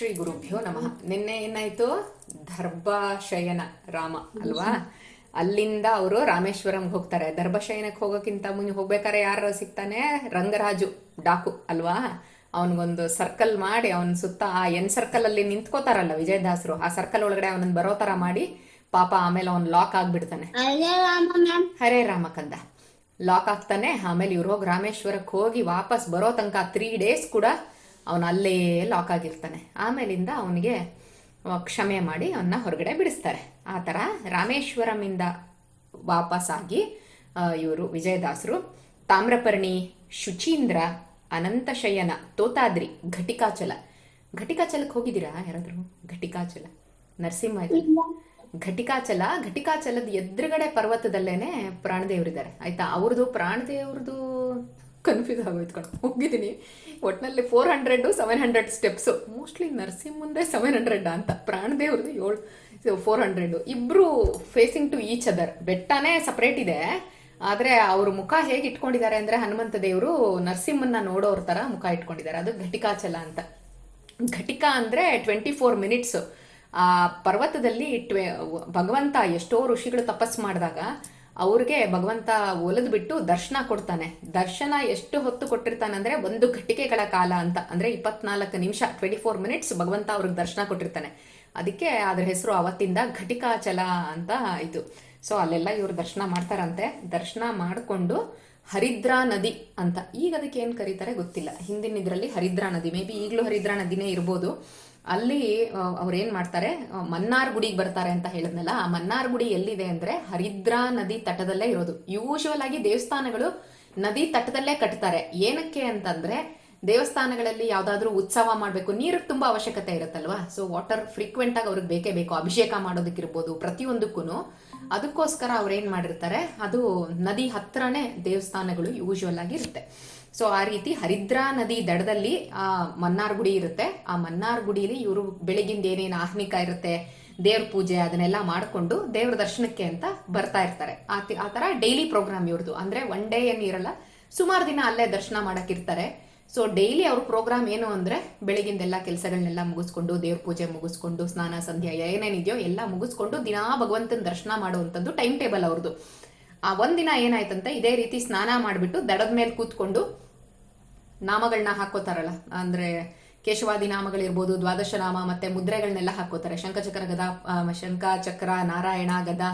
ಶ್ರೀ ಗುರುಭ್ಯೋ ನಮಃ ನಿನ್ನೆ ಏನಾಯ್ತು? ದರ್ಭಾಶಯನ ರಾಮ ಅಲ್ವಾ? ಅಲ್ಲಿಂದ ಅವರು ರಾಮೇಶ್ವರಂಗೆ ಹೋಗ್ತಾರೆ. ದರ್ಭಶಯನಕ್ಕೆ ಹೋಗೋಕ್ಕಿಂತ ಮುಂಚೆ ಹೋಗ್ಬೇಕಾದ್ರೆ ಯಾರು ಸಿಗ್ತಾನೆ? ರಂಗರಾಜು ಡಾಕು ಅಲ್ವಾ? ಅವನಿಗೊಂದು ಸರ್ಕಲ್ ಮಾಡಿ ಅವನ ಸುತ್ತ ಆ ಎನ್ ಸರ್ಕಲ್ ಅಲ್ಲಿ ನಿಂತ್ಕೋತಾರಲ್ಲ ವಿಜಯದಾಸರು. ಆ ಸರ್ಕಲ್ ಒಳಗಡೆ ಅವನನ್ನ ಬರೋ ತರ ಮಾಡಿ ಪಾಪ ಆಮೇಲೆ ಅವನ್ ಲಾಕ್ ಆಗ್ಬಿಡ್ತಾನೆ. ಅದೇ ರಾಮ ಕಂದ ಹರೇ ರಾಮಕಂದ. ಲಾಕ್ ಆಗ್ತಾನೆ. ಆಮೇಲೆ ಇವ್ರು ಹೋಗಿ ರಾಮೇಶ್ವರಕ್ಕೆ ಹೋಗಿ ವಾಪಸ್ ಬರೋ ತನಕ ತ್ರೀ ಡೇಸ್ ಕೂಡ ಅವನು ಅಲ್ಲೇ ಲಾಕ್ ಆಗಿರ್ತಾನೆ. ಆಮೇಲಿಂದ ಅವನಿಗೆ ಕ್ಷಮೆ ಮಾಡಿ ಅವನ್ನ ಹೊರಗಡೆ ಬಿಡಿಸ್ತಾರೆ. ಆ ಥರ ರಾಮೇಶ್ವರಮಿಂದ ವಾಪಸ್ಸಾಗಿ ಇವರು ವಿಜಯದಾಸರು ತಾಮ್ರಪರ್ಣಿ ಶುಚೀಂದ್ರ ಅನಂತಶಯನ ತೋತಾದ್ರಿ ಘಟಿಕಾಚಲ. ಘಟಿಕಾಚಲಕ್ಕೆ ಹೋಗಿದ್ದೀರಾ ಯಾರಾದರೂ? ಘಟಿಕಾಚಲ. ನರಸಿಂಹ ಘಟಿಕಾಚಲ ಘಟಿಕಾಚಲದ ಎದುರುಗಡೆ ಪರ್ವತದಲ್ಲೇನೆ ಪ್ರಾಣದೇವರಿದ್ದಾರೆ. ಆಯ್ತಾ? ಅವ್ರದ್ದು ಪ್ರಾಣದೇವ್ರದ್ದು ಕನ್ಫ್ಯೂಸ್ ಆಗೋಯ್ತು ಕಣ. ಹೋಗಿದ್ದೀನಿ. ಒಟ್ಟಿನಲ್ಲಿ four hundred seven hundred steps mostly ನರಸಿಂಹಂದೇ seven hundred ಅಂತ. ಪ್ರಾಣದೇವ್ರದ್ದು ಏಳು ಫೋರ್ ಹಂಡ್ರೆಡು ಇಬ್ರು ಫೇಸಿಂಗ್ ಟು ಈಚ್ ಅದರ್ ಬೆಟ್ಟನೇ ಸಪ್ರೇಟ್ ಇದೆ. ಆದರೆ ಅವ್ರ ಮುಖ ಹೇಗೆ ಇಟ್ಕೊಂಡಿದ್ದಾರೆ ಅಂದರೆ ಹನುಮಂತ ದೇವರು ನರಸಿಂಹನ್ನ ನೋಡೋರ ಥರ ಮುಖ ಇಟ್ಕೊಂಡಿದ್ದಾರೆ. ಅದು ಘಟಿಕಾಚಲ ಅಂತ. ಘಟಿಕ ಅಂದರೆ ಟ್ವೆಂಟಿ ಫೋರ್ ಮಿನಿಟ್ಸು ಆ ಪರ್ವತದಲ್ಲಿ ಟ್ವೆ ಭಗವಂತ ಎಷ್ಟೋ ಋಷಿಗಳು ತಪಸ್ಸು ಮಾಡಿದಾಗ ಅವ್ರಿಗೆ ಭಗವಂತ ಒಲಿದು ಬಿಟ್ಟು ದರ್ಶನ ಕೊಡ್ತಾನೆ. ದರ್ಶನ ಎಷ್ಟು ಹೊತ್ತು ಕೊಟ್ಟಿರ್ತಾನೆ ಅಂದ್ರೆ ಒಂದು ಘಟಿಕೆಗಳ ಕಾಲ ಅಂತ. ಅಂದ್ರೆ ಇಪ್ಪತ್ನಾಲ್ಕು ನಿಮಿಷ ಟ್ವೆಂಟಿ ಫೋರ್ ಮಿನಿಟ್ಸ್ ಭಗವಂತ ಅವ್ರಿಗೆ ದರ್ಶನ ಕೊಟ್ಟಿರ್ತಾನೆ. ಅದಕ್ಕೆ ಅದ್ರ ಹೆಸರು ಅವತ್ತಿಂದ ಘಟಿಕಾಚಲ ಅಂತ ಇದು. ಸೊ ಅಲ್ಲೆಲ್ಲ ಇವ್ರು ದರ್ಶನ ಮಾಡ್ತಾರಂತೆ. ದರ್ಶನ ಮಾಡಿಕೊಂಡು ಹರಿದ್ರಾ ನದಿ ಅಂತ. ಈಗ ಅದಕ್ಕೆ ಏನು ಕರೀತಾರೆ ಗೊತ್ತಿಲ್ಲ. ಹಿಂದಿನ ಇದರಲ್ಲಿ ಹರಿದ್ರಾ ನದಿ. ಮೇ ಬಿ ಈಗಲೂ ಹರಿದ್ರಾ ನದಿನೇ ಇರ್ಬೋದು. ಅಲ್ಲಿ ಅವ್ರೇನ್ ಮಾಡ್ತಾರೆ? ಮನ್ನಾರ್ ಗುಡಿಗೆ ಬರ್ತಾರೆ ಅಂತ ಹೇಳಿದ್ನಲ್ಲ, ಆ ಮನ್ನಾರ್ ಗುಡಿ ಎಲ್ಲಿದೆ ಅಂದ್ರೆ ಹರಿದ್ರಾ ನದಿ ತಟದಲ್ಲೇ ಇರೋದು. ಯೂಶುವಲ್ ಆಗಿ ದೇವಸ್ಥಾನಗಳು ನದಿ ತಟದಲ್ಲೇ ಕಟ್ತಾರೆ. ಏನಕ್ಕೆ ಅಂತಂದ್ರೆ, ದೇವಸ್ಥಾನಗಳಲ್ಲಿ ಯಾವ್ದಾದ್ರು ಉತ್ಸವ ಮಾಡಬೇಕು, ನೀರಿಗೆ ತುಂಬಾ ಅವಶ್ಯಕತೆ ಇರುತ್ತಲ್ವಾ? ಸೊ ವಾಟರ್ ಫ್ರೀಕ್ವೆಂಟ್ ಆಗಿ ಅವ್ರಿಗೆ ಬೇಕೇ ಬೇಕು. ಅಭಿಷೇಕ ಮಾಡೋದಕ್ಕಿರ್ಬೋದು ಪ್ರತಿಯೊಂದಕ್ಕೂ ಅದಕ್ಕೋಸ್ಕರ ಅವ್ರು ಏನ್ ಮಾಡಿರ್ತಾರೆ, ಅದು ನದಿ ಹತ್ರನೇ ದೇವಸ್ಥಾನಗಳು ಯೂಶುವಲ್ ಆಗಿ ಇರುತ್ತೆ. ಸೊ ಆ ರೀತಿ ಹರಿದ್ರಾ ನದಿ ದಡದಲ್ಲಿ, ಆ ಮನ್ನಾರ್ ಗುಡಿ ಇರುತ್ತೆ. ಆ ಮನ್ನಾರ್ ಗುಡಿಲಿ ಇವರು ಬೆಳಗಿಂದ ಏನೇನು ಆಹ್ನಿಕ ಇರುತ್ತೆ, ದೇವ್ರ ಪೂಜೆ ಅದನ್ನೆಲ್ಲ ಮಾಡಿಕೊಂಡು ದೇವ್ರ ದರ್ಶನಕ್ಕೆ ಅಂತ ಬರ್ತಾ ಇರ್ತಾರೆ. ಆ ತರ ಡೈಲಿ ಪ್ರೋಗ್ರಾಮ್ ಇವ್ರದ್ದು ಅಂದ್ರೆ ಒನ್ ಡೇ ಏನಿರಲ್ಲ ಸುಮಾರು ದಿನ ಅಲ್ಲೇ ದರ್ಶನ ಮಾಡಕ್ಕಿರ್ತಾರೆ ಸೊ ಡೈಲಿ ಅವ್ರ ಪ್ರೋಗ್ರಾಮ್ ಏನು ಅಂದ್ರೆ ಬೆಳಗಿಂದೆಲ್ಲ ಕೆಲಸಗಳನ್ನೆಲ್ಲ ಮುಗಿಸ್ಕೊಂಡು, ದೇವ್ರ ಪೂಜೆ ಮುಗಿಸ್ಕೊಂಡು, ಸ್ನಾನ, ಸಂಧ್ಯಾ ಏನೇನಿದೆಯೋ ಎಲ್ಲ ಮುಗಿಸ್ಕೊಂಡು ದಿನಾ ಭಗವಂತನ ದರ್ಶನ ಮಾಡುವಂಥದ್ದು ಟೈಮ್ ಟೇಬಲ್ ಅವ್ರದ್ದು ಆ ಒಂದಿನ ಏನಾಯ್ತಂತೆ, ಇದೇ ರೀತಿ ಸ್ನಾನ ಮಾಡಿಬಿಟ್ಟು ದಡದ ಮೇಲೆ ಕೂತ್ಕೊಂಡು ನಾಮಗಳನ್ನ ಹಾಕೋತಾರಲ್ಲ ಅಂದ್ರೆ ಕೇಶವಾದಿ ನಾಮಗಳಿರ್ಬೋದು, ದ್ವಾದಶ ನಾಮ ಮತ್ತೆ ಮುದ್ರೆಗಳನ್ನೆಲ್ಲ ಹಾಕೋತಾರೆ ಶಂಖಚಕ್ರ ಗದ ಶಂಖ ಚಕ್ರ ನಾರಾಯಣ ಗದ,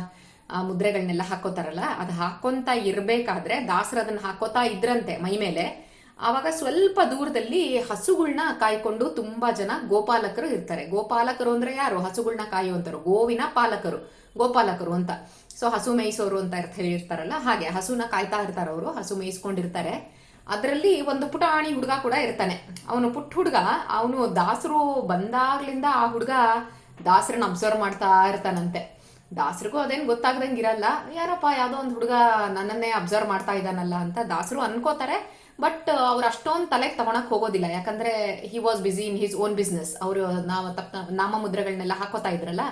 ಆ ಮುದ್ರೆಗಳನ್ನೆಲ್ಲ ಹಾಕೋತಾರಲ್ಲ ಅದು ಹಾಕೊಂತ ಇರಬೇಕಾದ್ರೆ ದಾಸರ ಅದನ್ನು ಹಾಕೋತಾ ಇದ್ರಂತೆ ಮೈ ಮೇಲೆ. ಆವಾಗ ಸ್ವಲ್ಪ ದೂರದಲ್ಲಿ ಹಸುಗಳನ್ನ ಕಾಯ್ಕೊಂಡು ತುಂಬಾ ಜನ ಗೋಪಾಲಕರು ಇರ್ತಾರೆ. ಗೋಪಾಲಕರು ಅಂದ್ರೆ ಯಾರು? ಹಸುಗಳನ್ನ ಕಾಯುವಂತರು ಗೋವಿನ ಪಾಲಕರು. ಗೋಪಾಲಕರು ಅಂತ. ಸೊ ಹಸು ಮೇಯಿಸೋರು ಅಂತ ಇರ್ತ- ಹೇಳಿರ್ತಾರಲ್ಲ? ಹಾಗೆ. ಹಸುನ ಕಾಯ್ತಾ ಇರ್ತಾರೆ ಅವರು. ಹಸು ಮೇಯಿಸ್ಕೊಂಡಿರ್ತಾರೆ. ಅದರಲ್ಲಿ ಒಂದು ಪುಟಾಣಿ ಹುಡುಗ ಕೂಡ ಇರ್ತಾನೆ. ಅವನು ಪುಟ್ಟ ಹುಡುಗ. ಅವನು ದಾಸರು ಬಂದಾಗ್ಲಿಂದ ಆ ಹುಡುಗ ದಾಸರನ್ನ ಅಬ್ಸರ್ವ್ ಮಾಡ್ತಾ ಇರ್ತಾನಂತೆ. ದಾಸರಿಗೂ ಅದೇನ್ ಗೊತ್ತಾಗ್ದಂಗೆ ಇರಲ್ಲ ಯಾರಪ್ಪ, ಯಾವ್ದೋ ಒಂದು ಹುಡುಗ ನನ್ನನ್ನೇ ಅಬ್ಸರ್ವ್ ಮಾಡ್ತಾ ಇದ್ದಾನಲ್ಲ ಅಂತ ದಾಸರು ಅನ್ಕೋತಾರೆ. ಬಟ್ ಅವ್ರು ಅಷ್ಟೊಂದು ತಲೆಗೆ ತಗೊಳಕ್ ಹೋಗೋದಿಲ್ಲ. ಯಾಕಂದ್ರೆ he was busy in his own business ಅವರು ನಾವು ತಪ್ಪ ನಾಮ ಮುದ್ರೆಗಳನ್ನೆಲ್ಲ ಹಾಕೋತಾ ಇದ್ರಲ್ಲ?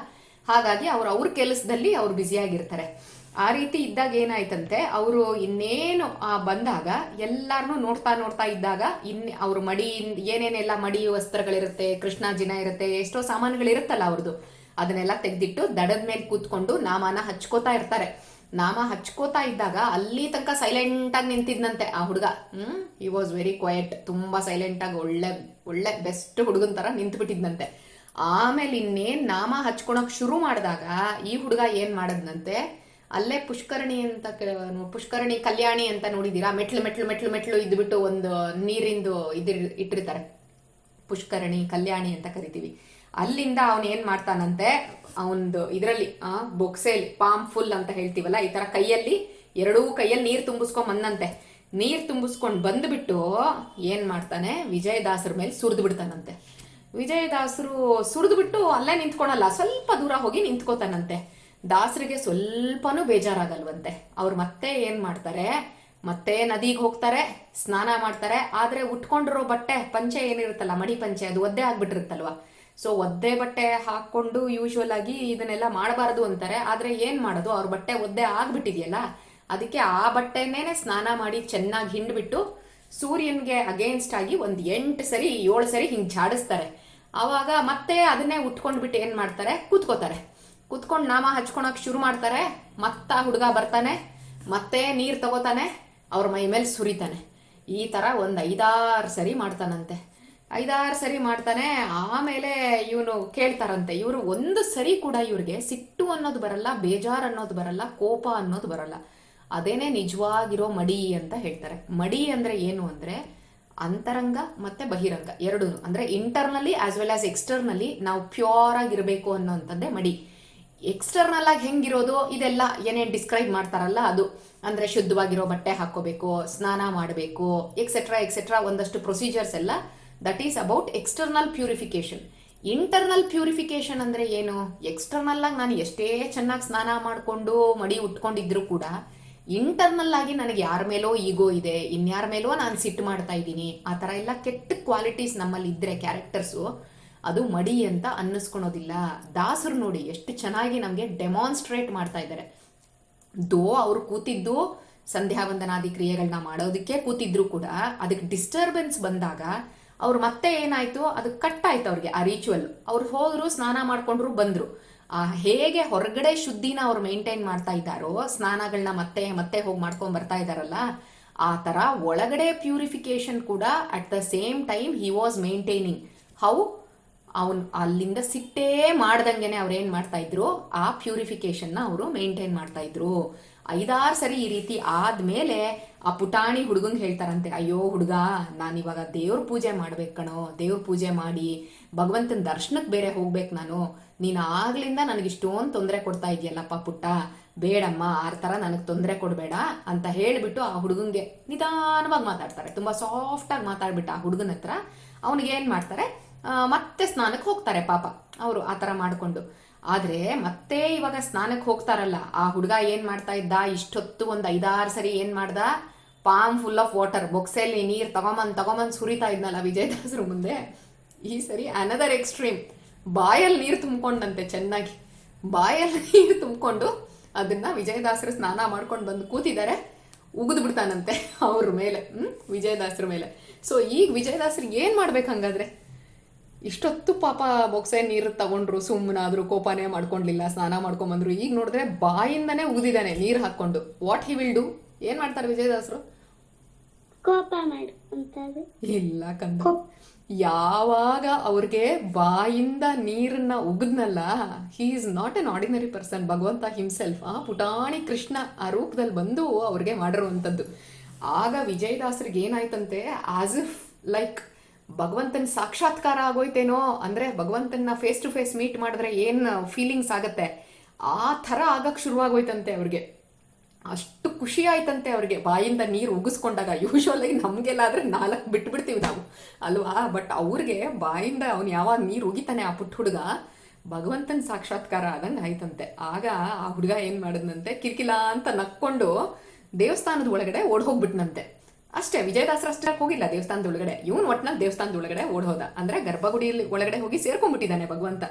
ಹಾಗಾಗಿ ಅವ್ರು, ಅವ್ರ ಕೆಲಸದಲ್ಲಿ ಅವ್ರು ಬ್ಯುಸಿಯಾಗಿರ್ತಾರೆ ಆ ರೀತಿ ಇದ್ದಾಗ ಏನಾಯ್ತಂತೆ, ಅವರು ಇನ್ನೇನು ಬಂದಾಗ ಎಲ್ಲಾರನು ನೋಡ್ತಾ ನೋಡ್ತಾ ಇದ್ದಾಗ ಇನ್, ಅವ್ರ ಮಡಿ, ಏನೇನೆಲ್ಲ ಮಡಿ ವಸ್ತ್ರಗಳಿರುತ್ತೆ ಕೃಷ್ಣಾಜಿನ ಇರುತ್ತೆ, ಎಷ್ಟೋ ಸಾಮಾನುಗಳಿರುತ್ತಲ್ಲ ಅವ್ರದ್ದು ಅದನ್ನೆಲ್ಲ ತೆಗೆದಿಟ್ಟು ದಡದ ಮೇಲೆ ಕೂತ್ಕೊಂಡು ನಾಮಾನ ಹಚ್ಕೋತಾ ಇರ್ತಾರೆ. ನಾಮ ಹಚ್ಕೋತಾ ಇದ್ದಾಗ ಅಲ್ಲಿ ತನಕ ಸೈಲೆಂಟ್ ಆಗಿ ನಿಂತಿದ್ನಂತೆ ಆ ಹುಡುಗ. Hmm he was very quiet ತುಂಬಾ ಸೈಲೆಂಟ್ ಆಗಿ ಒಳ್ಳೆ ಒಳ್ಳೆ ಬೆಸ್ಟ್ ಹುಡುಗನ್ ತರ ನಿಂತು ಬಿಟ್ಟಿದ್ನಂತೆ ಆಮೇಲೆ ಇನ್ನೇನ್ ನಾಮ ಹಚ್ಕೊಳಕ್ ಶುರು ಮಾಡಿದಾಗ ಈ ಹುಡುಗ ಏನ್ ಮಾಡದ್ನಂತೆ? ಅಲ್ಲೇ ಪುಷ್ಕರಣಿ ಅಂತ ಪುಷ್ಕರಣಿ ಕಲ್ಯಾಣಿ ಅಂತ ನೋಡಿದೀರಾ? ಮೆಟ್ಲು ಮೆಟ್ಲು ಮೆಟ್ಲು ಮೆಟ್ಲು ಇದ್ಬಿಟ್ಟು ಒಂದು ನೀರಿಂದು ಇದಿರ್, ಇಟ್ಟಿರ್ತಾರೆ. ಪುಷ್ಕರಣಿ, ಕಲ್ಯಾಣಿ ಅಂತ ಕರಿತೀವಿ. ಅಲ್ಲಿಂದ ಅವನ್ ಏನ್ ಮಾಡ್ತಾನಂತೆ? ಅವನದು ಇದರಲ್ಲಿ, ಆ ಬೊಕ್ಸೆಲಿ ಪಾಮ್ ಫುಲ್ ಅಂತ ಹೇಳ್ತೀವಲ್ಲ, ಈ ತರ ಕೈಯಲ್ಲಿ, ಎರಡೂ ಕೈಯಲ್ಲಿ ನೀರ್ ತುಂಬಿಸ್ಕೊಂಡ್ ಬಂದಂತೆ. ನೀರ್ ತುಂಬಿಸ್ಕೊಂಡ್ ಬಂದ್ಬಿಟ್ಟು ಏನ್ ಮಾಡ್ತಾನೆ? ವಿಜಯದಾಸರ ಮೇಲೆ ಸುರಿದು ಬಿಡ್ತಾನಂತೆ. ವಿಜಯದಾಸರು ಸುರಿದು ಬಿಟ್ಟು ಅಲ್ಲೇ ನಿಂತ್ಕೊಳಲ್ಲ, ಸ್ವಲ್ಪ ದೂರ ಹೋಗಿ ನಿಂತ್ಕೋತಾನಂತೆ. ದಾಸರಿಗೆ ಸ್ವಲ್ಪನೂ ಬೇಜಾರಾಗಲ್ವಂತೆ. ಅವ್ರು ಮತ್ತೆ ಏನ್ ಮಾಡ್ತಾರೆ? ಮತ್ತೆ ನದಿಗೆ ಹೋಗ್ತಾರೆ, ಸ್ನಾನ ಮಾಡ್ತಾರೆ, ಆದ್ರೆ ಉಟ್ಕೊಂಡಿರೋ ಬಟ್ಟೆ, ಪಂಚೆ ಏನಿರುತ್ತಲ್ಲ, ಮಡಿ ಪಂಚೆ, ಅದು ಒದ್ದೆ ಆಗ್ಬಿಟ್ಟಿರುತ್ತಲ್ವಾ? ಸೊ ಒದ್ದೆ ಬಟ್ಟೆ ಹಾಕೊಂಡು ಯೂಶುವಲ್ ಆಗಿ ಇದನ್ನೆಲ್ಲ ಮಾಡಬಾರದು ಅಂತಾರೆ. ಆದ್ರೆ ಏನ್ ಮಾಡೋದು? ಅವ್ರ ಬಟ್ಟೆ ಒದ್ದೆ ಆಗ್ಬಿಟ್ಟಿದೆಯಲ್ಲ? ಅದಕ್ಕೆ ಆ ಬಟ್ಟೆನೇನೆ ಸ್ನಾನ ಮಾಡಿ ಚೆನ್ನಾಗಿ ಹಿಂಡ್ಬಿಟ್ಟು ಸೂರ್ಯನ್ಗೆ ಅಗೇನ್ಸ್ಟ್ ಆಗಿ ಒಂದ್ ಎಂಟು ಸರಿ, ಏಳು ಸರಿ ಹಿಂಗ್ ಝಾಡಿಸ್ತಾರೆ. ಆವಾಗ ಮತ್ತೆ ಅದನ್ನೇ ಉಟ್ಕೊಂಡ್ಬಿಟ್ಟು ಏನ್ ಮಾಡ್ತಾರೆ? ಕುತ್ಕೋತಾರೆ. ಕುತ್ಕೊಂಡು ನಾಮ ಹಚ್ಕೊಳಕ್ ಶುರು ಮಾಡ್ತಾರೆ. ಮತ್ತ ಹುಡುಗ ಬರ್ತಾನೆ. ಮತ್ತೆ ನೀರ್ ತಗೋತಾನೆ. ಅವ್ರ ಮೈ ಮೇಲೆ ಸುರಿತಾನೆ. ಈ ತರ ಒಂದ್ ಐದಾರು ಸರಿ ಮಾಡ್ತಾನಂತೆ. ಐದಾರು ಸರಿ ಮಾಡ್ತಾನೆ, ಆಮೇಲೆ ಇವನು ಕೇಳ್ತಾರಂತೆ, ಇವರು ಒಂದು ಸರಿ ಕೂಡ ಇವ್ರಿಗೆ ಸಿಟ್ಟು ಅನ್ನೋದು ಬರಲ್ಲ, ಬೇಜಾರ್ ಅನ್ನೋದು ಬರಲ್ಲ, ಕೋಪ ಅನ್ನೋದು ಬರಲ್ಲ. ಅದೇನೆ ನಿಜವಾಗಿರೋ ಮಡಿ ಅಂತ ಹೇಳ್ತಾರೆ. ಮಡಿ ಅಂದ್ರೆ ಏನು ಅಂದ್ರೆ ಅಂತರಂಗ ಮತ್ತೆ ಬಹಿರಂಗ ಎರಡೂ ಅಂದ್ರೆ internally as well as externally ನಾವು ಪ್ಯೂರ್ ಆಗಿರಬೇಕು ಅನ್ನೋಂಥದ್ದೇ ಮಡಿ. ಎಕ್ಸ್ಟರ್ನಲ್ ಆಗಿ ಹೆಂಗಿರೋದು? ಇದೆಲ್ಲ ಏನೇನ್ ಡಿಸ್ಕ್ರೈಬ್ ಮಾಡ್ತಾರಲ್ಲ ಅದು. ಅಂದ್ರೆ ಶುದ್ಧವಾಗಿರೋ ಬಟ್ಟೆ ಹಾಕೋಬೇಕು ಸ್ನಾನ ಮಾಡಬೇಕು ಎಕ್ಸೆಟ್ರಾ ಎಕ್ಸೆಟ್ರಾ ಒಂದಷ್ಟು ಪ್ರೊಸೀಜರ್ಸ್ ಎಲ್ಲ that is about external purification internal purification ಅಂದ್ರೆ ಏನು? ಎಕ್ಸ್ಟರ್ನಲ್ ಆಗಿ ನಾನು ಎಷ್ಟೇ ಚೆನ್ನಾಗಿ ಸ್ನಾನ ಮಾಡಿಕೊಂಡು ಮಡಿ ಉಟ್ಕೊಂಡಿದ್ರು ಕೂಡ ಇಂಟರ್ನಲ್ ಆಗಿ ನನಗೆ ಯಾರ ಮೇಲೋ ಈಗೋ ಇದೆ, ಇನ್ಯಾರ ಮೇಲೋ ನಾನು ಸಿಟ್ಟು ಮಾಡ್ತಾ ಇದ್ದೀನಿ, ಆ ಥರ ಎಲ್ಲ ಕೆಟ್ಟ ಕ್ವಾಲಿಟೀಸ್ ನಮ್ಮಲ್ಲಿ ಇದ್ರೆ ಕ್ಯಾರೆಕ್ಟರ್ಸು ಅದು ಮಡಿ ಅಂತ ಅನ್ನಿಸ್ಕೊಳೋದಿಲ್ಲ. ದಾಸರು ನೋಡಿ ಎಷ್ಟು ಚೆನ್ನಾಗಿ ನಮಗೆ ಡೆಮಾನ್ಸ್ಟ್ರೇಟ್ ಮಾಡ್ತಾ ಇದ್ದಾರೆ ದೋ ಅವ್ರು ಕೂತಿದ್ದು ಸಂಧ್ಯಾ ವಂದನಾದಿ ಕ್ರಿಯೆಗಳನ್ನ ಮಾಡೋದಕ್ಕೆ ಕೂತಿದ್ರು ಕೂಡ, ಅದಕ್ಕೆ ಡಿಸ್ಟರ್ಬೆನ್ಸ್ ಬಂದಾಗ ಅವ್ರು ಮತ್ತೆ ಏನಾಯ್ತು? ಅದು ಕಟ್ ಆಯ್ತು ಅವ್ರಿಗೆ ಆ ರಿಚುವಲ್ ಅವ್ರು ಹೋದ್ರು, ಸ್ನಾನ ಮಾಡ್ಕೊಂಡ್ರು, ಬಂದ್ರು. ಆ ಹೇಗೆ ಹೊರಗಡೆ ಶುದ್ಧಿನ ಅವ್ರು ಮೇಂಟೈನ್ ಮಾಡ್ತಾ ಇದ್ದಾರೋ ಸ್ನಾನಗಳನ್ನ ಮತ್ತೆ ಮತ್ತೆ ಹೋಗಿ ಮಾಡ್ಕೊಂಡ್ ಬರ್ತಾ ಇದಾರಲ್ಲ ಆ ತರ ಒಳಗಡೆ ಪ್ಯೂರಿಫಿಕೇಶನ್ ಕೂಡ at the same time he was maintaining how ಅವನ್ ಅಲ್ಲಿಂದ ಸಿಟ್ಟೇ ಮಾಡ್ದಂಗೆನೆ ಅವ್ರು ಏನ್ ಮಾಡ್ತಾ ಇದ್ರು? ಆ ಪ್ಯೂರಿಫಿಕೇಶನ್ನ ಅವರು ಮೇಂಟೈನ್ ಮಾಡ್ತಾ ಇದ್ರು. ಐದಾರು ಸರಿ ಈ ರೀತಿ ಆದ್ಮೇಲೆ ಆ ಪುಟಾಣಿ ಹುಡುಗಂಗೆ ಹೇಳ್ತಾರಂತೆ, ಅಯ್ಯೋ ಹುಡುಗ ನಾನಿವಾಗ ದೇವ್ರ ಪೂಜೆ ಮಾಡ್ಬೇಕು ಕಣೋ, ದೇವ್ರ ಪೂಜೆ ಮಾಡಿ, ಭಗವಂತನ ದರ್ಶನಕ್ಕೆ ಬೇರೆ ಹೋಗ್ಬೇಕು ನಾನು, ನೀನು ಆಗ್ಲಿಂದ ನನಗೆ ಇಷ್ಟೊಂದು ತೊಂದರೆ ಕೊಡ್ತಾ ಇದೆಯಲ್ಲಪ್ಪ ಪುಟ್ಟ, ಬೇಡಮ್ಮ, ಆರ್ ಥರ ನನಗೆ ತೊಂದರೆ ಕೊಡಬೇಡ ಅಂತ ಹೇಳಿಬಿಟ್ಟು ಆ ಹುಡುಗಂಗೆ ನಿಧಾನವಾಗಿ ಮಾತಾಡ್ತಾರೆ. ತುಂಬಾ ಸಾಫ್ಟ್ ಆಗಿ ಮಾತಾಡ್ಬಿಟ್ಟು ಆ ಹುಡುಗನ ಹತ್ರ. ಅವನಿಗೆ ಏನ್ ಮಾಡ್ತಾರೆ ಮತ್ತೆ ಸ್ನಾನಕ್ಕೆ ಹೋಗ್ತಾರೆ ಪಾಪ. ಅವರು ಆ ಥರ ಮಾಡ್ಕೊಂಡು. ಆದ್ರೆ ಮತ್ತೆ ಇವಾಗ ಸ್ನಾನಕ್ಕೆ ಹೋಗ್ತಾರಲ್ಲ, ಆ ಹುಡುಗ ಏನ್ ಮಾಡ್ತಾ ಇದ್ದ? ಇಷ್ಟೊತ್ತು ಒಂದ್ ಐದಾರು ಸರಿ ಏನ್ ಮಾಡ್ದ? ಪಾಮ್ ಫುಲ್ ಆಫ್ ವಾಟರ್ ಬೊಕ್ಸಲ್ಲಿ ನೀರ್ ತಗೊಂಬಂದ್ ತಗೊಂಬಂದ್ ಸುರಿತಾ ಇದ್ನಲ್ಲ ವಿಜಯದಾಸರು ಮುಂದೆ. ಈ ಸರಿ ಅನದರ್ ಎಕ್ಸ್ಟ್ರೀಮ್ ಬಾಯಲ್ಲಿ ನೀರು ತುಂಬಿಕೊಂಡಂತೆ ಚೆನ್ನಾಗಿ. ಬಾಯಲ್ಲಿ ನೀರು ತುಂಬಿಕೊಂಡು ಅದನ್ನ ವಿಜಯದಾಸರು ಸ್ನಾನ ಮಾಡ್ಕೊಂಡು ಬಂದು ಕೂತಿದ್ದಾರೆ. ಉಗಿದು ಬಿಡ್ತಾನಂತೆ ಅವ್ರ ಮೇಲೆ, ಹ್ಮ್? ವಿಜಯದಾಸರ ಮೇಲೆ. ಸೊ ಈಗ ವಿಜಯದಾಸರಿಗೆ ಏನ್ ಮಾಡ್ಬೇಕು ಹಂಗಾದ್ರೆ? ಇಷ್ಟೊತ್ತು ಪಾಪ ಬೊಕ್ಸೆ ನೀರು ತಗೊಂಡ್ರು ಸುಮ್ಮನಾದ್ರು ಕೋಪನೇ ಮಾಡ್ಕೊಂಡ್ಲಿಲ್ಲ ಸ್ನಾನ ಮಾಡ್ಕೊಂಬಂದ್ರು. ಈಗ ನೋಡಿದ್ರೆ ಬಾಯಿಂದನೇ ಉಗಿದಿದ್ದಾನೆ ನೀರು ಹಾಕೊಂಡು ವಾಟ್ ಹಿ ವಿಲ್ ಡೂ ಏನ್ ಮಾಡ್ತಾರೆ ವಿಜಯದಾಸರು? ಕೋಪ ಇಲ್ಲ ಕಂದ. ಯಾವಾಗ ಅವ್ರಿಗೆ ಬಾಯಿಂದ ನೀರನ್ನ ಉಗಿದ್ನಲ್ಲ he is not an ordinary person ಭಗವಂತ ಹಿಮ್ಸೆಲ್ಫ್ ಆ ಪುಟಾಣಿ ಕೃಷ್ಣ ಆ ರೂಪದಲ್ಲಿ ಬಂದು ಅವ್ರಿಗೆ ಮಾಡಿರುವಂಥದ್ದು. ಆಗ ವಿಜಯದಾಸರಿಗೆ ಏನಾಯ್ತಂತೆ ಆಸ್ ಇಫ್ ಲೈಕ್ ಭಗವಂತನ ಸಾಕ್ಷಾತ್ಕಾರ ಆಗೋಯ್ತೇನೋ ಅಂದ್ರೆ ಭಗವಂತನ ಫೇಸ್ ಟು ಫೇಸ್ ಮೀಟ್ ಮಾಡಿದ್ರೆ ಏನ್ ಫೀಲಿಂಗ್ಸ್ ಆಗತ್ತೆ? ಆ ಥರ ಆಗಕ್ ಶುರುವಾಗೋಯ್ತಂತೆ ಅವ್ರಿಗೆ. ಅಷ್ಟು ಖುಷಿ ಆಯ್ತಂತೆ ಅವ್ರಿಗೆ. ಬಾಯಿಂದ ನೀರು ಉಗಿಸ್ಕೊಂಡಾಗ ಯೂಶ್ವಲ್ ಆಗಿ ನಮ್ಗೆಲ್ಲ ಆದ್ರೆ ನಾಲ್ಕು ಬಿಟ್ಬಿಡ್ತೀವಿ ನಾವು. ಅಲ್ವಾ? ಬಟ್ ಅವ್ರಿಗೆ ಬಾಯಿಂದ ಅವ್ನು ಯಾವಾಗ ನೀರು ಉಗಿತಾನೆ ಆ ಪುಟ್ಟ ಹುಡುಗ, ಭಗವಂತನ ಸಾಕ್ಷಾತ್ಕಾರ ಆದಂಗೆ ಆಯ್ತಂತೆ. ಆಗ ಆ ಹುಡುಗ ಏನ್ ಮಾಡಿದ್ನಂತೆ? ಕಿರಿಕಿಲ ಅಂತ ನಕ್ಕೊಂಡು ದೇವಸ್ಥಾನದ ಒಳಗಡೆ ಓಡ್ ಹೋಗ್ಬಿಟ್ನಂತೆ ಅಷ್ಟೇ, ವಿಜಯದಾಸರ ಅಷ್ಟೇ ಹೋಗಿಲ್ಲ ದೇವಸ್ಥಾನದ ಒಳಗಡೆ? ಇವನ್ ಒಟ್ನಲ್ಲಿ ದೇವಸ್ಥಾನದ ಒಳಗಡೆ ಹೋದ. ಅಂದ್ರೆ ಗರ್ಭಗುಡಿಯಲ್ಲಿ ಒಳಗಡೆ ಹೋಗಿ ಸೇರ್ಕೊಂಡ್ಬಿಟ್ಟಿದ್ದಾನೆ ಭಗವಂತ.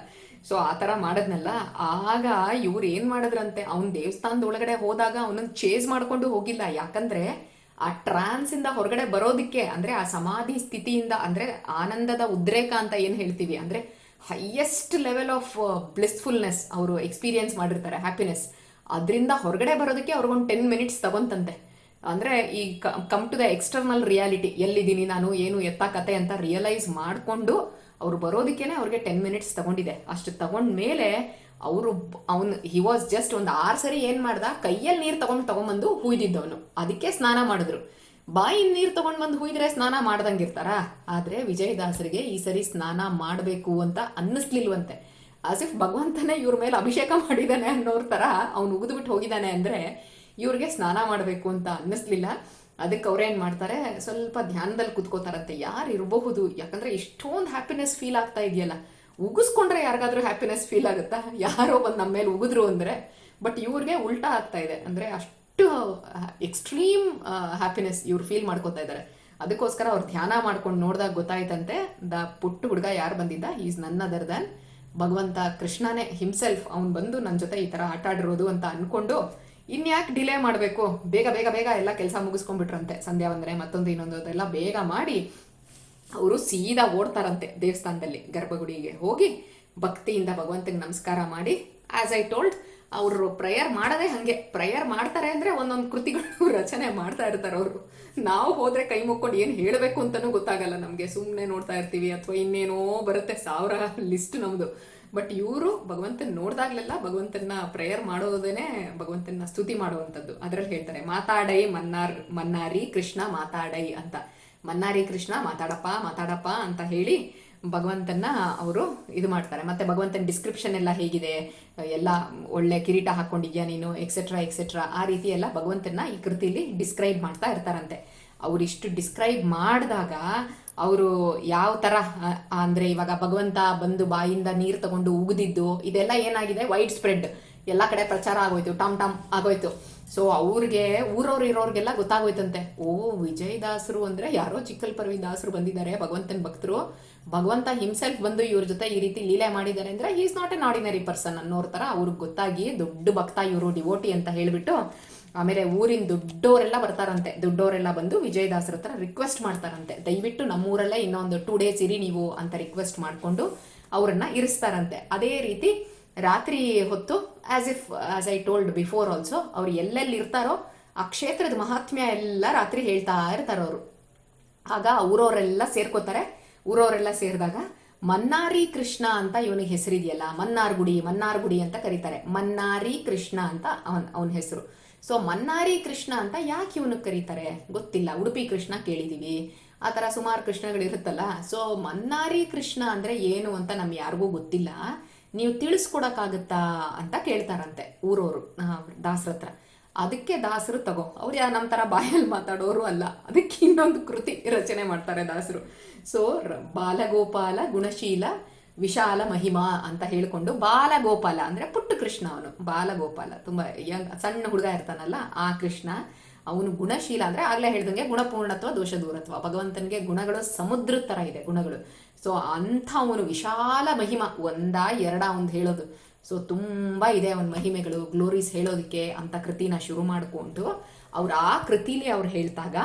ಸೊ ಆ ತರ ಮಾಡದ್ನಲ್ಲ. ಆಗ ಇವ್ರು ಏನ್ ಮಾಡಿದ್ರಂತೆ? ಅವ್ನ್ ದೇವಸ್ಥಾನದ ಒಳಗಡೆ ಹೋದಾಗ ಅವನನ್ನ ಚೇಸ್ ಮಾಡ್ಕೊಂಡು ಹೋಗಿಲ್ಲ. ಯಾಕಂದ್ರೆ ಆ ಟ್ರಾನ್ಸ್ ಇಂದ ಹೊರಗಡೆ ಬರೋದಿಕ್ಕೆ, ಅಂದ್ರೆ ಆ ಸಮಾಧಿ ಸ್ಥಿತಿಯಿಂದ, ಅಂದ್ರೆ ಆನಂದದ ಉದ್ರೇಕ ಅಂತ ಏನ್ ಹೇಳ್ತೀವಿ? ಅಂದ್ರೆ ಹೈಯೆಸ್ಟ್ ಲೆವೆಲ್ ಆಫ್ ಬ್ಲಿಸ್ಫುಲ್ನೆಸ್ ಅವರು ಎಕ್ಸ್ಪೀರಿಯನ್ಸ್ ಮಾಡಿರ್ತಾರೆ ಹ್ಯಾಪಿನೆಸ್ ಅದರಿಂದ ಹೊರಗಡೆ ಬರೋದಕ್ಕೆ ಅವ್ರಿಗೊಂದು ಟೆನ್ ಮಿನಿಟ್ಸ್ ತಗೊಂತಂತೆ. ಅಂದ್ರೆ ಈ come to the external reality ಎಲ್ಲಿದ್ದೀನಿ ನಾನು, ಏನು ಎತ್ತ ಕತೆ ಅಂತ ರಿಯಲೈಸ್ ಮಾಡಿಕೊಂಡು ಅವ್ರು ಬರೋದಕ್ಕೇನೆ ಅವ್ರಿಗೆ ಟೆನ್ ಮಿನಿಟ್ಸ್ ತಗೊಂಡಿದೆ. ಅಷ್ಟು ತಗೊಂಡ ಮೇಲೆ ಅವರು ಅವನು ಹಿ ವಾಸ್ ಜಸ್ಟ್ ಒಂದು ಆರು ಸರಿ ಏನ್ ಮಾಡ್ದ? ಕೈಯಲ್ಲಿ ನೀರು ತಗೊಂಡು ತಗೊಂಬಂದು ಹುಯ್ದಿದ್ದವನು. ಅದಕ್ಕೆ ಸ್ನಾನ ಮಾಡಿದ್ರು. ಬಾಯಿಂದ ನೀರು ತಗೊಂಡು ಬಂದು ಹುಯ್ದ್ರೆ ಸ್ನಾನ ಮಾಡ್ದಂಗಿರ್ತಾರ? ಆದ್ರೆ ವಿಜಯದಾಸರಿಗೆ ಈ ಸರಿ ಸ್ನಾನ ಮಾಡಬೇಕು ಅಂತ ಅನ್ನಿಸ್ಲಿಲ್ವಂತೆ. ಆಸ್ ಇಫ್ ಭಗವಂತನೇ ಇವ್ರ ಮೇಲೆ ಅಭಿಷೇಕ ಮಾಡಿದಾನೆ ಅನ್ನೋರ್ ತರ ಅವ್ನು ಉಗಿದ್ಬಿಟ್ಟು ಹೋಗಿದ್ದಾನೆ ಅಂದ್ರೆ ಇವ್ರಿಗೆ ಸ್ನಾನ ಮಾಡಬೇಕು ಅಂತ ಅನ್ನಿಸ್ಲಿಲ್ಲ. ಅದಕ್ಕೆ ಅವ್ರೇನ್ ಮಾಡ್ತಾರೆ, ಸ್ವಲ್ಪ ಧ್ಯಾನದಲ್ಲಿ ಕುತ್ಕೋತಾರಂತೆ. ಯಾರು ಇರಬಹುದು? ಯಾಕಂದ್ರೆ ಇಷ್ಟೊಂದು ಹ್ಯಾಪಿನೆಸ್ ಫೀಲ್ ಆಗ್ತಾ ಇದೆಯಲ್ಲ. ಉಗಿಸ್ಕೊಂಡ್ರೆ ಯಾರಿಗಾದ್ರೂ ಹ್ಯಾಪಿನೆಸ್ ಫೀಲ್ ಆಗುತ್ತಾ? ಯಾರೋ ಬಂದು ನಮ್ಮ ಮೇಲೆ ಉಗಿದ್ರು ಅಂದ್ರೆ. ಬಟ್ ಇವ್ರಿಗೆ ಉಲ್ಟಾ ಆಗ್ತಾ ಇದೆ. ಅಂದ್ರೆ ಅಷ್ಟು ಎಕ್ಸ್ಟ್ರೀಮ್ ಹ್ಯಾಪಿನೆಸ್ ಇವ್ರು ಫೀಲ್ ಮಾಡ್ಕೋತಾ ಇದ್ದಾರೆ. ಅದಕ್ಕೋಸ್ಕರ ಅವ್ರು ಧ್ಯಾನ ಮಾಡ್ಕೊಂಡು ನೋಡಿದಾಗ ಗೊತ್ತಾಯ್ತಂತೆ, ದ ಪುಟ್ಟ ಹುಡುಗ ಯಾರು ಬಂದಿದ್ದ? ಈಸ್ ನನ್ನ ಅದರ್ ದನ್ ಭಗವಂತ ಕೃಷ್ಣನೇ ಹಿಮ್ಸೆಲ್ಫ್ ಅವ್ನು ಬಂದು ನನ್ನ ಜೊತೆ ಈ ಥರ ಆಟ ಆಡಿರೋದು ಅಂತ ಅನ್ಕೊಂಡು ಇನ್ಯಾಕೆ ಡಿಲೇ ಮಾಡಬೇಕು? ಬೇಗ ಬೇಗ ಬೇಗ ಎಲ್ಲ ಕೆಲಸ ಮುಗಿಸ್ಕೊಂಡ್ಬಿಟ್ರಂತೆ. ಸಂಧ್ಯಾ ಬಂದರೆ ಮತ್ತೊಂದು, ಇನ್ನೊಂದು ಅದೆಲ್ಲ ಬೇಗ ಮಾಡಿ ಅವರು ಸೀದಾ ಓಡ್ತಾರಂತೆ ದೇವಸ್ಥಾನದಲ್ಲಿ, ಗರ್ಭಗುಡಿಗೆ ಹೋಗಿ ಭಕ್ತಿಯಿಂದ ಭಗವಂತಿಗೆ ನಮಸ್ಕಾರ ಮಾಡಿ ಆಸ್ ಐ ಟೋಲ್ಡ್ ಅವರು ಪ್ರೇಯರ್ ಮಾಡೋದೇ ಹಾಗೆ. ಪ್ರೇಯರ್ ಮಾಡ್ತಾರೆ ಅಂದರೆ ಒಂದೊಂದು ಕೃತಿಗಳು ರಚನೆ ಮಾಡ್ತಾ ಇರ್ತಾರೆ ಅವರು. ನಾವು ಹೋದ್ರೆ ಕೈ ಮುಕ್ಕೊಂಡು ಏನು ಹೇಳಬೇಕು ಅಂತಲೂ ಗೊತ್ತಾಗಲ್ಲ ನಮಗೆ. ಸುಮ್ಮನೆ ನೋಡ್ತಾ ಇರ್ತೀವಿ ಅಥವಾ ಇನ್ನೇನೋ ಬರುತ್ತೆ. ಸಾವಿರ ಲಿಸ್ಟ್ ನಮ್ಮದು ಬಟ್ ಇವರು ಭಗವಂತನ ನೋಡ್ದಾಗ್ಲೆಲ್ಲ ಭಗವಂತನ ಪ್ರೇಯರ್ ಮಾಡೋದೇನೆ ಭಗವಂತನ ಸ್ತುತಿ ಮಾಡುವಂಥದ್ದು. ಅದರಲ್ಲಿ ಹೇಳ್ತಾರೆ, ಮಾತಾಡೈ ಮನ್ನಾರ್, ಮನ್ನಾರಿ ಕೃಷ್ಣ ಮಾತಾಡೈ ಅಂತ. ಮನ್ನಾರಿ ಕೃಷ್ಣ, ಮಾತಾಡಪ್ಪ ಮಾತಾಡಪ್ಪ ಅಂತ ಹೇಳಿ ಭಗವಂತನ ಅವರು ಇದು ಮಾಡ್ತಾರೆ. ಮತ್ತೆ ಭಗವಂತನ ಡಿಸ್ಕ್ರಿಪ್ಷನ್ ಎಲ್ಲ ಹೇಗಿದೆ, ಎಲ್ಲ ಒಳ್ಳೆ ಕಿರೀಟ ಹಾಕೊಂಡಿದ್ಯಾ ನೀನು ಎಕ್ಸೆಟ್ರಾ ಎಕ್ಸೆಟ್ರಾ ಆ ರೀತಿ ಎಲ್ಲ ಭಗವಂತನ ಈ ಕೃತಿಲಿ ಡಿಸ್ಕ್ರೈಬ್ ಮಾಡ್ತಾ ಇರ್ತಾರಂತೆ. ಅವರಿಷ್ಟು ಡಿಸ್ಕ್ರೈಬ್ ಮಾಡಿದಾಗ ಅವರು ಯಾವ ಥರ ಅ- ಅಂದ್ರೆ ಇವಾಗ ಭಗವಂತ ಬಂದು ಬಾಯಿಂದ ನೀರು ತಗೊಂಡು ಉಗಿದಿದ್ದು, ಇದೆಲ್ಲ ಏನಾಗಿದೆ? ವೈಡ್ ಸ್ಪ್ರೆಡ್ ಎಲ್ಲ ಕಡೆ ಪ್ರಚಾರ ಆಗೋಯ್ತು, ಟಾಮ್ ಟಾಮ್ ಆಗೋಯ್ತು. ಸೊ ಅವ್ರಿಗೆ, ಊರವ್ರು ಇರೋರ್ಗೆಲ್ಲ ಗೊತ್ತಾಗೋಯ್ತಂತೆ. ಓ, ವಿಜಯದಾಸರು ಅಂದ್ರೆ ಯಾರೋ ಚಿಕ್ಕಲ್ ಪರ್ವಿ ದಾಸರು ಬಂದಿದ್ದಾರೆ, ಭಗವಂತನ ಭಕ್ತರು. ಭಗವಂತ ಹಿಮ್ಸೆಲ್ಫ್ ಬಂದು ಇವ್ರ ಜೊತೆ ಈ ರೀತಿ ಲೀಲೆ ಮಾಡಿದ್ದಾರೆ ಅಂದ್ರೆ is not an ordinary person ಅನ್ನೋರ್ ತರ ಅವ್ರಿಗೆ ಗೊತ್ತಾಗಿ ದೊಡ್ಡ ಭಕ್ತ ಇವರು ಡಿವೋಟಿ ಅಂತ ಹೇಳ್ಬಿಟ್ಟು ಆಮೇಲೆ ಊರಿನ ದೊಡ್ಡವರೆಲ್ಲ ಬರ್ತಾರಂತೆ. ದೊಡ್ಡವರೆಲ್ಲ ಬಂದು ವಿಜಯದಾಸರ ಹತ್ರ ರಿಕ್ವೆಸ್ಟ್ ಮಾಡ್ತಾರಂತೆ. ದಯವಿಟ್ಟು ನಮ್ಮೂರಲ್ಲೇ ಇನ್ನೊಂದು ಟೂ ಡೇಸ್ ಇರಿ ನೀವು ಅಂತ ರಿಕ್ವೆಸ್ಟ್ ಮಾಡಿಕೊಂಡು ಅವರನ್ನ ಇರಿಸ್ತಾರಂತೆ. ಅದೇ ರೀತಿ ರಾತ್ರಿ ಹೊತ್ತು as if as I told before also ಅವ್ರು ಎಲ್ಲೆಲ್ಲಿ ಇರ್ತಾರೋ ಆ ಕ್ಷೇತ್ರದ ಮಹಾತ್ಮ್ಯ ಎಲ್ಲ ರಾತ್ರಿ ಹೇಳ್ತಾ ಇರ್ತಾರೆ ಅವರು. ಆಗ ಊರವರೆಲ್ಲ ಸೇರ್ಕೋತಾರೆ. ಊರವರೆಲ್ಲ ಸೇರಿದಾಗ ಮನ್ನಾರಿ ಕೃಷ್ಣ ಅಂತ ಇವನಿಗೆ ಹೆಸರಿದೆಯಲ್ಲ ಮನ್ನಾರ್ ಗುಡಿ ಮನ್ನಾರ್ ಗುಡಿ ಅಂತ ಕರೀತಾರೆ. ಮನ್ನಾರಿ ಕೃಷ್ಣ ಅಂತ ಅವನ್, ಅವನ ಹೆಸರು. ಸೊ ಮನ್ನಾರಿ ಕೃಷ್ಣ ಅಂತ ಯಾಕೆ ಇವನು ಕರೀತಾರೆ? ಗೊತ್ತಿಲ್ಲ. ಉಡುಪಿ ಕೃಷ್ಣ ಕೇಳಿದೀವಿ. ಆ ಥರ ಸುಮಾರು ಕೃಷ್ಣಗಳಿರುತ್ತಲ್ಲ. ಸೊ ಮನ್ನಾರಿ ಕೃಷ್ಣ ಅಂದ್ರೆ ಏನು ಅಂತ ನಮ್ ಯಾರಿಗೂ ಗೊತ್ತಿಲ್ಲ. ನೀವು ತಿಳಿಸ್ಕೊಡಕ್ಕಾಗತ್ತಾ ಅಂತ ಕೇಳ್ತಾರಂತೆ ಊರವರು ದಾಸರ ಹತ್ರ. ಅದಕ್ಕೆ ದಾಸರು ತಗೋ. ಅವ್ರು ಯಾ ನಮ್ಮ ಥರ ಬಾಯಲ್ಲಿ ಮಾತಾಡೋರು ಅಲ್ಲ. ಅದಕ್ಕೆ ಇನ್ನೊಂದು ಕೃತಿ ರಚನೆ ಮಾಡ್ತಾರೆ ದಾಸರು. ಸೊ ಬಾಲಗೋಪಾಲ ಗುಣಶೀಲ ವಿಶಾಲ ಮಹಿಮಾ ಅಂತ ಹೇಳ್ಕೊಂಡು ಬಾಲಗೋಪಾಲ ಅಂದ್ರೆ ಕೃಷ್ಣ ಅವನು, ಬಾಲಗೋಪಾಲ, ತುಂಬಾ ಯಂಗ್ ಸಣ್ಣ ಹುಡುಗ ಇರ್ತಾನಲ್ಲ ಆ ಕೃಷ್ಣ, ಅವನು ಗುಣಶೀಲ ಅಂದ್ರೆ ಆಗ್ಲೇ ಹೇಳ್ದಂಗೆ ಗುಣಪೂರ್ಣತ್ವ ದೋಷ ದೂರತ್ವ ಭಗವಂತನಿಗೆ ಗುಣಗಳು ಸಮುದ್ರ ತರ ಇದೆ, ಗುಣಗಳು. ಸೊ ಅಂಥ ಅವನು ವಿಶಾಲ ಮಹಿಮ, ಒಂದ ಎರಡ ಒಂದು ಹೇಳೋದು. ಸೊ ತುಂಬಾ ಇದೆ ಅವನ ಮಹಿಮೆಗಳು ಗ್ಲೋರೀಸ್ ಹೇಳೋದಕ್ಕೆ ಅಂತ ಕೃತಿನ ಶುರು ಮಾಡಿಕೊಂಡು ಅವ್ರು ಆ ಕೃತಿಲಿ ಅವ್ರು ಹೇಳ್ತಾಗ,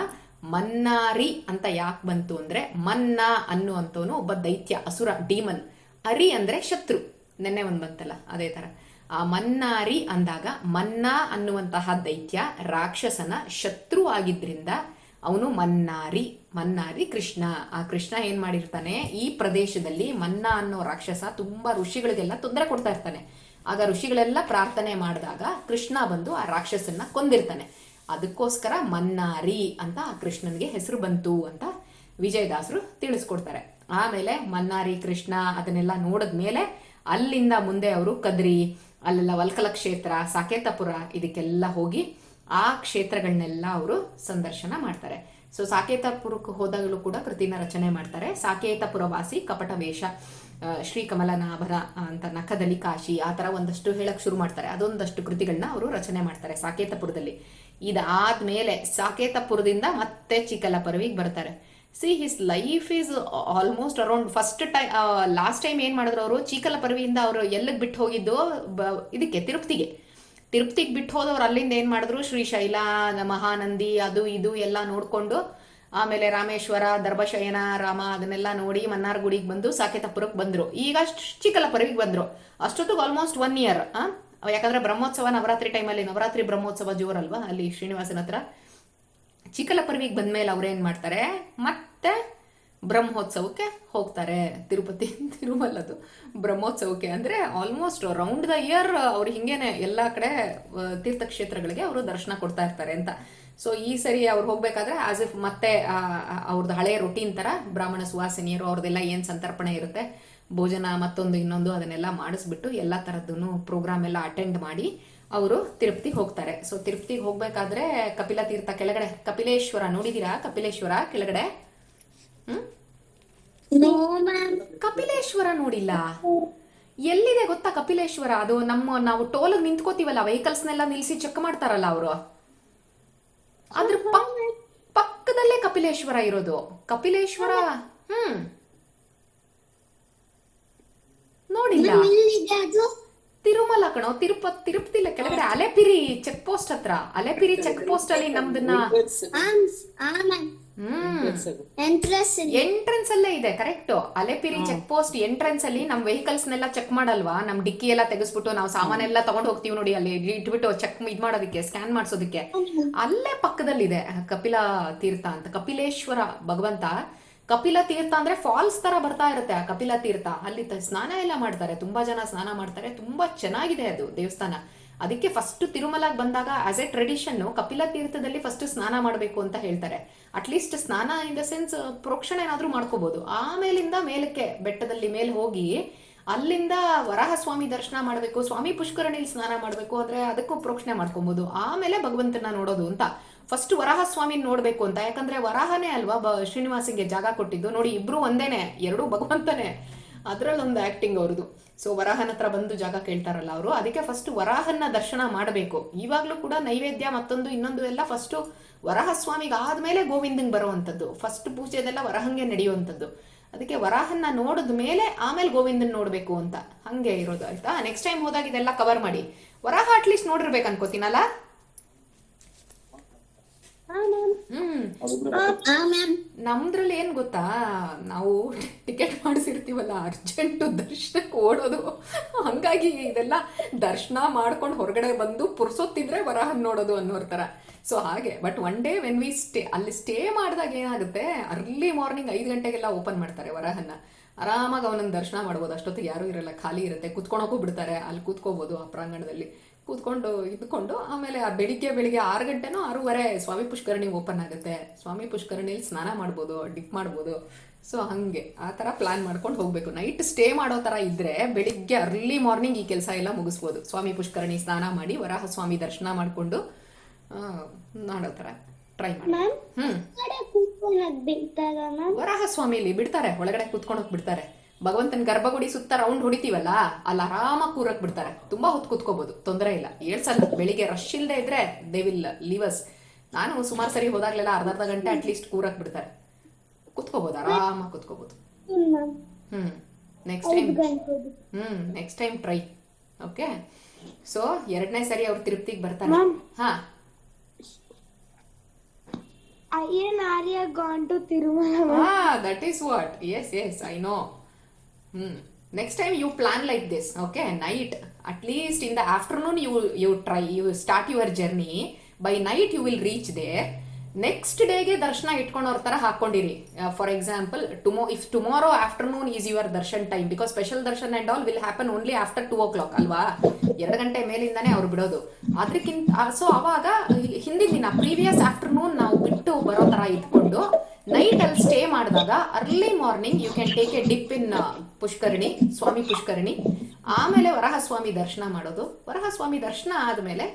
ಮನ್ನಾರಿ ಅಂತ ಯಾಕೆ ಬಂತು ಅಂದ್ರೆ, ಮನ್ನ ಅನ್ನುವಂಥವನು ಒಬ್ಬ ದೈತ್ಯ, ಅಸುರ, ಡೀಮನ್. ಅರಿ ಅಂದ್ರೆ ಶತ್ರು. ನೆನ್ನೆ ಒಂದು ಬಂತಲ್ಲ, ಅದೇ ತರ. ಮನ್ನಾರಿ ಅಂದಾಗ ಮನ್ನಾ ಅನ್ನುವಂತಹ ದೈತ್ಯ, ರಾಕ್ಷಸನ ಶತ್ರು ಆಗಿದ್ರಿಂದ ಅವನು ಮನ್ನಾರಿ ಮನ್ನಾರಿ ಕೃಷ್ಣ. ಆ ಕೃಷ್ಣ ಏನ್ ಮಾಡಿರ್ತಾನೆ? ಈ ಪ್ರದೇಶದಲ್ಲಿ ಮನ್ನಾ ಅನ್ನೋ ರಾಕ್ಷಸ ತುಂಬಾ ಋಷಿಗಳಿಗೆಲ್ಲ ತೊಂದರೆ ಕೊಡ್ತಾ ಇರ್ತಾನೆ. ಆಗ ಋಷಿಗಳೆಲ್ಲ ಪ್ರಾರ್ಥನೆ ಮಾಡಿದಾಗ ಕೃಷ್ಣ ಬಂದು ಆ ರಾಕ್ಷಸನ್ನ ಕೊಂದಿರ್ತಾನೆ. ಅದಕ್ಕೋಸ್ಕರ ಮನ್ನಾರಿ ಅಂತ ಆ ಕೃಷ್ಣನ್ಗೆ ಹೆಸರು ಬಂತು ಅಂತ ವಿಜಯದಾಸರು ತಿಳಿಸ್ಕೊಡ್ತಾರೆ. ಆಮೇಲೆ ಮನ್ನಾರಿ ಕೃಷ್ಣ ಅದನ್ನೆಲ್ಲ ನೋಡಿದ್ಮೇಲೆ ಅಲ್ಲಿಂದ ಮುಂದೆ ಅವರು ಕದ್ರಿ. ಅಲ್ಲೆಲ್ಲ ವಲ್ಕಲ ಕ್ಷೇತ್ರ, ಸಾಕೇತಪುರ, ಇದಕ್ಕೆಲ್ಲ ಹೋಗಿ ಆ ಕ್ಷೇತ್ರಗಳನ್ನೆಲ್ಲ ಅವರು ಸಂದರ್ಶನ ಮಾಡ್ತಾರೆ. ಸೊ ಸಾಕೇತಪುರಕ್ಕೆ ಹೋದಾಗಲೂ ಕೂಡ ಕೃತಿನ ರಚನೆ ಮಾಡ್ತಾರೆ. ಸಾಕೇತಪುರ ವಾಸಿ ಕಪಟ ವೇಷ ಶ್ರೀ ಕಮಲನಾಭರ ಅಂತ ನಖದಲ್ಲಿ ಕಾಶಿ, ಆ ಥರ ಒಂದಷ್ಟು ಹೇಳಕ್ ಶುರು ಮಾಡ್ತಾರೆ. ಅದೊಂದಷ್ಟು ಕೃತಿಗಳನ್ನ ಅವರು ರಚನೆ ಮಾಡ್ತಾರೆ ಸಾಕೇತಪುರದಲ್ಲಿ. ಇದಾದ್ಮೇಲೆ ಸಾಕೇತಪುರದಿಂದ ಮತ್ತೆ ಚಿಕ್ಕಲಪರವಿಗೆ ಬರ್ತಾರೆ. See his life is almost around first time last time ಏನ್ ಮಾಡಿದ್ರು ಅವರು? ಚೀಕಲಪರವಿಯಿಂದ ಅವರು ಎಲ್ಲಿಗೆ ಬಿಟ್ಟು ಹೋಗಿದ್ದು? ಬ- ಇದಕ್ಕೆ ತಿರುಪತಿಗೆ. ತಿರುಪತಿಗೆ ಬಿಟ್ಟು ಹೋದವ್ರು ಅಲ್ಲಿಂದ ಏನ್ ಮಾಡಿದ್ರು? ಶ್ರೀಶೈಲ ಮಹಾನಂದಿ ಅದು ಇದು ಎಲ್ಲ ನೋಡ್ಕೊಂಡು ಆಮೇಲೆ ರಾಮೇಶ್ವರ, ದರ್ಭಶಯನ, ರಾಮ ಅದನ್ನೆಲ್ಲ ನೋಡಿ ಮನ್ನಾರ್ ಗುಡಿಗೆ ಬಂದು ಸಾಕೇತಪುರಕ್ಕೆ ಬಂದ್ರು. ಈಗ ಚಿಕ್ಕಲಪುರವಿಗೆ ಬಂದ್ರು. ಅಷ್ಟೊತ್ತಿಗೆ ಆಲ್ಮೋಸ್ಟ್ ಒನ್ ಇಯರ್ ಯಾಕಂದ್ರೆ ಬ್ರಹ್ಮೋತ್ಸವ ನವರಾತ್ರಿ ಟೈಮಲ್ಲಿ ನವರಾತ್ರಿ ಬ್ರಹ್ಮೋತ್ಸವ ಜೋರಲ್ವಾ ಅಲ್ಲಿ ಶ್ರೀನಿವಾಸನ ಹತ್ರ? ಚಿಕ್ಕಲಪರ್ವಿಗೆ ಬಂದ್ಮೇಲೆ ಅವ್ರೇನ್ ಮಾಡ್ತಾರೆ? ಮತ್ತೆ ಬ್ರಹ್ಮೋತ್ಸವಕ್ಕೆ ಹೋಗ್ತಾರೆ. ತಿರುಪತಿ, ತಿರುಮಲದು. ಬ್ರಹ್ಮೋತ್ಸವಕ್ಕೆ ಅಂದ್ರೆ ಆಲ್ಮೋಸ್ಟ್ ರೌಂಡ್ ದ ಇಯರ್ ಅವ್ರು ಹಿಂಗೇನೆ ಎಲ್ಲಾ ಕಡೆ ತೀರ್ಥಕ್ಷೇತ್ರಗಳಿಗೆ ಅವರು ದರ್ಶನ ಕೊಡ್ತಾ ಇರ್ತಾರೆ ಅಂತ. ಸೊ ಈ ಸರಿ ಅವ್ರು ಹೋಗ್ಬೇಕಾದ್ರೆ ಆಸ್ ಇಫ್ ಮತ್ತೆ ಅವ್ರದ್ದು ಹಳೆಯ ರೊಟೀನ್ ತರ ಬ್ರಾಹ್ಮಣ ಸುವಾಸಿನಿಯರು ಅವ್ರದ್ದೆಲ್ಲ ಏನ್ ಸಂತರ್ಪಣೆ ಇರುತ್ತೆ, ಭೋಜನ ಮತ್ತೊಂದು ಇನ್ನೊಂದು ಅದನ್ನೆಲ್ಲ ಮಾಡಿಸ್ಬಿಟ್ಟು ಎಲ್ಲ ತರದ್ದು ಪ್ರೋಗ್ರಾಮ್ ಎಲ್ಲ ಅಟೆಂಡ್ ಮಾಡಿ ಅವರು ತಿರುಪತಿ ಹೋಗ್ತಾರೆ. ಸೊ ತಿರುಪತಿಗೆ ಹೋಗ್ಬೇಕಾದ್ರೆ ಕಪಿಲ ತೀರ್ಥ ಕೆಳಗಡೆ ಕಪಿಲೇಶ್ವರ ನೋಡಿದೀರಾ ಕಪಿಲೇಶ್ವರ ಕೆಳಗಡೆ? ಹ್ಮ್? ಕಪಿಲೇಶ್ವರ ನೋಡಿಲ್ಲ. ಎಲ್ಲಿದೆ ಗೊತ್ತಾ ಕಪಿಲೇಶ್ವರ? ಅದು ನಮ್ಮ ನಾವು ಟೋಲ್ ನಿಂತ್ಕೋತೀವಲ್ಲ ವೆಹಿಕಲ್ಸ್ನೆಲ್ಲ ನಿಲ್ಸಿ ಚೆಕ್ ಮಾಡ್ತಾರಲ್ಲ ಅವರು. ಅದ್ರ ಪಕ್ಕದಲ್ಲೇ ಕಪಿಲೇಶ್ವರ ಇರೋದು. ಕಪಿಲೇಶ್ವರ ಹ್ಮ್. ನೋಡಿಲ್ಲ. ತಿರುಮಲ ಕಣೋ ತಿರುಪತಿ ಇಲ್ಲ ಕೆಳಗಡೆ ಅಲೆಪಿರಿ ಚೆಕ್ ಪೋಸ್ಟ್ ಹತ್ರ. ಅಲೆಪಿರಿ ಚೆಕ್ ಪೋಸ್ಟ್ ಅಲ್ಲಿ ನಮ್ದನ್ನ ಎಂಟ್ರೆನ್ಸ್ ಅಲ್ಲೇ. ಇದೆ correct Alipiri check post entrance ಅಲ್ಲಿ ನಮ್ ವೆಹಿಕಲ್ಸ್ ನೆಲ್ಲ ಚೆಕ್ ಮಾಡಲ್ವಾ? ನಮ್ ಡಿಕ್ಕಿ ಎಲ್ಲ ತೆಗೆಸ್ಬಿಟ್ಟು ನಾವು ಸಾಮಾನೆಲ್ಲ ತಗೊಂಡ್ ಹೋಗ್ತೀವಿ ನೋಡಿ ಅಲ್ಲಿ ಇಟ್ಬಿಟ್ಟು ಚೆಕ್ ಇದ್ ಮಾಡೋದಕ್ಕೆ ಸ್ಕ್ಯಾನ್ ಮಾಡಿಸೋದಕ್ಕೆ. ಅಲ್ಲೇ ಪಕ್ಕದಲ್ಲಿದೆ ಕಪಿಲ ತೀರ್ಥ ಅಂತ ಕಪಿಲೇಶ್ವರ ಭಗವಂತ. ಕಪಿಲ ತೀರ್ಥ ಅಂದ್ರೆ ಫಾಲ್ಸ್ ತರ ಬರ್ತಾ ಇರುತ್ತೆ ಆ ಕಪಿಲ ತೀರ್ಥ. ಅಲ್ಲಿ ಸ್ನಾನ ಎಲ್ಲ ಮಾಡ್ತಾರೆ, ತುಂಬಾ ಜನ ಸ್ನಾನ ಮಾಡ್ತಾರೆ, ತುಂಬಾ ಚೆನ್ನಾಗಿದೆ ಅದು ದೇವಸ್ಥಾನ. ಅದಕ್ಕೆ ಫಸ್ಟ್ ತಿರುಮಲಾಗ್ ಬಂದಾಗ ಆಸ್ ಎ ಟ್ರೆಡಿಷನ್ ಕಪಿಲ ತೀರ್ಥದಲ್ಲಿ ಫಸ್ಟ್ ಸ್ನಾನ ಮಾಡಬೇಕು ಅಂತ ಹೇಳ್ತಾರೆ. ಅಟ್ಲೀಸ್ಟ್ ಸ್ನಾನ ಇನ್ ದ ಸೆನ್ಸ್ ಪ್ರೋಕ್ಷಣೆ ಏನಾದ್ರೂ ಮಾಡ್ಕೋಬಹುದು ಆಮೇಲಿಂದ ಮೇಲಕ್ಕೆ, ಬೆಟ್ಟದಲ್ಲಿ ಮೇಲೆ ಹೋಗಿ ಅಲ್ಲಿಂದ ವರಾಹ ಸ್ವಾಮಿ ದರ್ಶನ ಮಾಡಬೇಕು, ಸ್ವಾಮಿ ಪುಷ್ಕರಣಿಲಿ ಸ್ನಾನ ಮಾಡಬೇಕು ಅಂದ್ರೆ ಅದಕ್ಕೂ ಪ್ರೋಕ್ಷಣೆ ಮಾಡ್ಕೊಬಹುದು ಆಮೇಲೆ ಭಗವಂತನ ನೋಡೋದು ಅಂತ. ಫಸ್ಟ್ ವರಾಹ ಸ್ವಾಮಿ ನೋಡ್ಬೇಕು ಅಂತ. ಯಾಕಂದ್ರೆ ವರಾಹನೇ ಅಲ್ವಾ ಬ ಶ್ರೀನಿವಾಸಿಗೆ ಜಾಗ ಕೊಟ್ಟಿದ್ದು. ನೋಡಿ, ಇಬ್ರು ಒಂದೇನೆ, ಎರಡು ಭಗವಂತನೇ. ಅದರಲ್ಲೊಂದು ಆಕ್ಟಿಂಗ್ ಅವ್ರದ್ದು. ಸೊ ವರಾಹನ ಹತ್ರ ಬಂದು ಜಾಗ ಕೇಳ್ತಾರಲ್ಲ ಅವರು. ಅದಕ್ಕೆ ಫಸ್ಟ್ ವರಾಹನ ದರ್ಶನ ಮಾಡಬೇಕು. ಇವಾಗ್ಲೂ ಕೂಡ ನೈವೇದ್ಯ ಮತ್ತೊಂದು, ಇನ್ನೊಂದು ಎಲ್ಲ ಫಸ್ಟ್ ವರಾಹ ಸ್ವಾಮಿಗೆ ಆದ್ಮೇಲೆ ಗೋವಿಂದಂಗ್ ಬರುವಂತದ್ದು ಫಸ್ಟ್ ಪೂಜೆದೆಲ್ಲ ವರಹಂಗೆ ನಡೆಯುವಂಥದ್ದು. ಅದಕ್ಕೆ ವರಾಹನ್ನ ನೋಡಿದ ಮೇಲೆ ಆಮೇಲೆ ಗೋವಿಂದನ್ ನೋಡ್ಬೇಕು ಅಂತ. ಹಂಗೆ ಇರೋದು ಆಯ್ತಾ? ನೆಕ್ಸ್ಟ್ ಟೈಮ್ ಹೋದಾಗ ಇದೆಲ್ಲ ಕವರ್ ಮಾಡಿ. ವರಾಹ ಅಟ್ಲೀಸ್ಟ್ ನೋಡಿರ್ಬೇಕು ಅನ್ಕೋತೀನಲ್ಲ ನಮ್ದ್ರಲ್ಲಿ ಏನ್ ಗೊತ್ತಾ? ನಾವು ಟಿಕೆಟ್ ಮಾಡಿಸಿರ್ತೀವಲ್ಲ ಅರ್ಜೆಂಟ್ ದರ್ಶನಕ್ಕೆ ಓಡೋದು. ಹಂಗಾಗಿ ಇದೆಲ್ಲ ದರ್ಶನ ಮಾಡ್ಕೊಂಡು ಹೊರಗಡೆ ಬಂದು ಪುರ್ಸೊತ್ತಿದ್ರೆ ವರಹ ನೋಡೋದು ಅನ್ನೋರ್ ತರ. ಸೊ ಹಾಗೆ. But one day when we stay ಅಲ್ಲಿ ಸ್ಟೇ ಮಾಡಿದಾಗ ಏನಾಗುತ್ತೆ? ಅರ್ಲಿ ಮಾರ್ನಿಂಗ್ ಐದು ಗಂಟೆಗೆಲ್ಲ ಓಪನ್ ಮಾಡ್ತಾರೆ ವರಹನ್ನ. ಆರಾಮಾಗಿ ಅವನನ್ನ ದರ್ಶನ ಮಾಡ್ಬೋದು. ಅಷ್ಟೊತ್ತಿಗೆ ಯಾರೂ ಇರಲ್ಲ. ಖಾಲಿ ಇರುತ್ತೆ. ಕುತ್ಕೊಳಕ್ಕೂ ಬಿಡ್ತಾರೆ. ಅಲ್ಲಿ ಕೂತ್ಕೋಬಹುದು ಆ ಪ್ರಾಂಗಣದಲ್ಲಿ. ಕೂತ್ಕೊಂಡು ಇದ್ಕೊಂಡು ಆಮೇಲೆ ಆ ಬೆಳಿಗ್ಗೆ ಬೆಳಿಗ್ಗೆ ಆರು ಗಂಟೆನೋ ಆರೂವರೆ ಸ್ವಾಮಿ ಪುಷ್ಕರಣಿ ಓಪನ್ ಆಗುತ್ತೆ. ಸ್ವಾಮಿ ಪುಷ್ಕರಣಿಲಿ ಸ್ನಾನ ಮಾಡ್ಬೋದು ಡಿಪ್ ಮಾಡ್ಬೋದು. ಸೊ ಹಂಗೆ ಆ ಥರ ಪ್ಲಾನ್ ಮಾಡ್ಕೊಂಡು ಹೋಗಬೇಕು. ನೈಟ್ ಸ್ಟೇ ಮಾಡೋ ಥರ ಇದ್ದರೆ ಬೆಳಿಗ್ಗೆ ಅರ್ಲಿ ಮಾರ್ನಿಂಗ್ ಈ ಕೆಲಸ ಎಲ್ಲ ಮುಗಿಸ್ಬೋದು. ಸ್ವಾಮಿ ಪುಷ್ಕರಣಿ ಸ್ನಾನ ಮಾಡಿ ವರಾಹ ಸ್ವಾಮಿ ದರ್ಶನ ಮಾಡಿಕೊಂಡು ಮಾಡೋ ಥರ ಟ್ರೈ ಮಾಡಿ ಮ್ಯಾಮ್ ವರಾಹ ಸ್ವಾಮಿಲಿ ಬಿಡ್ತಾರೆ ಒಳಗಡೆ ಕುತ್ಕೊಳಕ್ ಬಿಡ್ತಾರೆ. ಭಗವಂತನ ಗರ್ಭಗುಡಿ ಸುತ್ತ ರೌಂಡ್ ಹೊಡಿತೀವಲ್ಲ ಅಲ್ಲಿ ಆರಾಮ ಕೂರಕ್ ಬಿಡ್ತಾರೆ. ತುಂಬಾ ಹೊತ್ತು ಕುತ್ಕೋಬಹುದು ತೊಂದರೆ ಇಲ್ಲ. ಏಳ್ಸಲ್ಲ ಬೆಳಿಗ್ಗೆ ರಶ್ ಇಲ್ಲದೆ ಇದ್ರೆ ದೇ ವಿಲ್ ಲೀವಸ್ ನಾನು ಸುಮಾರು ಸರಿ ಹೋದಾಗ್ಲೆಲ್ಲ ಅರ್ಧ ಅರ್ಧ ಗಂಟೆ ಅಟ್ಲೀಸ್ಟ್ ಕೂರಕ್ ಬಿಡ್ತಾರೆ. ಕುತ್ಕೋಬಹುದು ಆರಾಮ ಕುತ್ಕೋಬಹುದು ಹ್ಮ್. Next time hmm next time try okay so ಎರಡನೇ ಸರಿ ಅವ್ರು ತಿರುಪ್ತಿಗೆ ಬರ್ತಾರೆ. ಹ ಹಾ. An Arya gone to Tirumala. ಹಾ that is what yes yes I know. Hmm. Next time you plan like this okay night at least in the afternoon you you try you start your journey by night you will reach there next ಡೇಗೆ ದರ್ಶನ ಇಟ್ಕೊಂಡವ್ರ ತರ ಹಾಕೊಂಡಿರಿ. For example tomorrow if tomorrow afternoon is your darshan time because special darshan and all will happen only after two o'clock ಅಲ್ವಾ? ಎರಡು ಗಂಟೆ ಮೇಲಿಂದಾನೇ ಅವ್ರು ಬಿಡೋದು. ಅದಕ್ಕಿಂತ ಸೊ ಅವಾಗ ಹಿಂದಿನ ದಿನ ಪ್ರೀವಿಯಸ್ ಆಫ್ಟರ್ನೂನ್ ನಾವು ಬಿಟ್ಟು ಬರೋ ತರ ಇಟ್ಕೊಂಡು ನೈಟ್ ಅಲ್ಲಿ ಸ್ಟೇ ಮಾಡಿದಾಗ early morning you can take a dip in Pushkarini, Swami Pushkarini, ಆಮೇಲೆ ವರಹಸ್ವಾಮಿ ದರ್ಶನ ಮಾಡೋದು. ವರಹಸ್ವಾಮಿ ದರ್ಶನ ಆದ್ಮೇಲೆ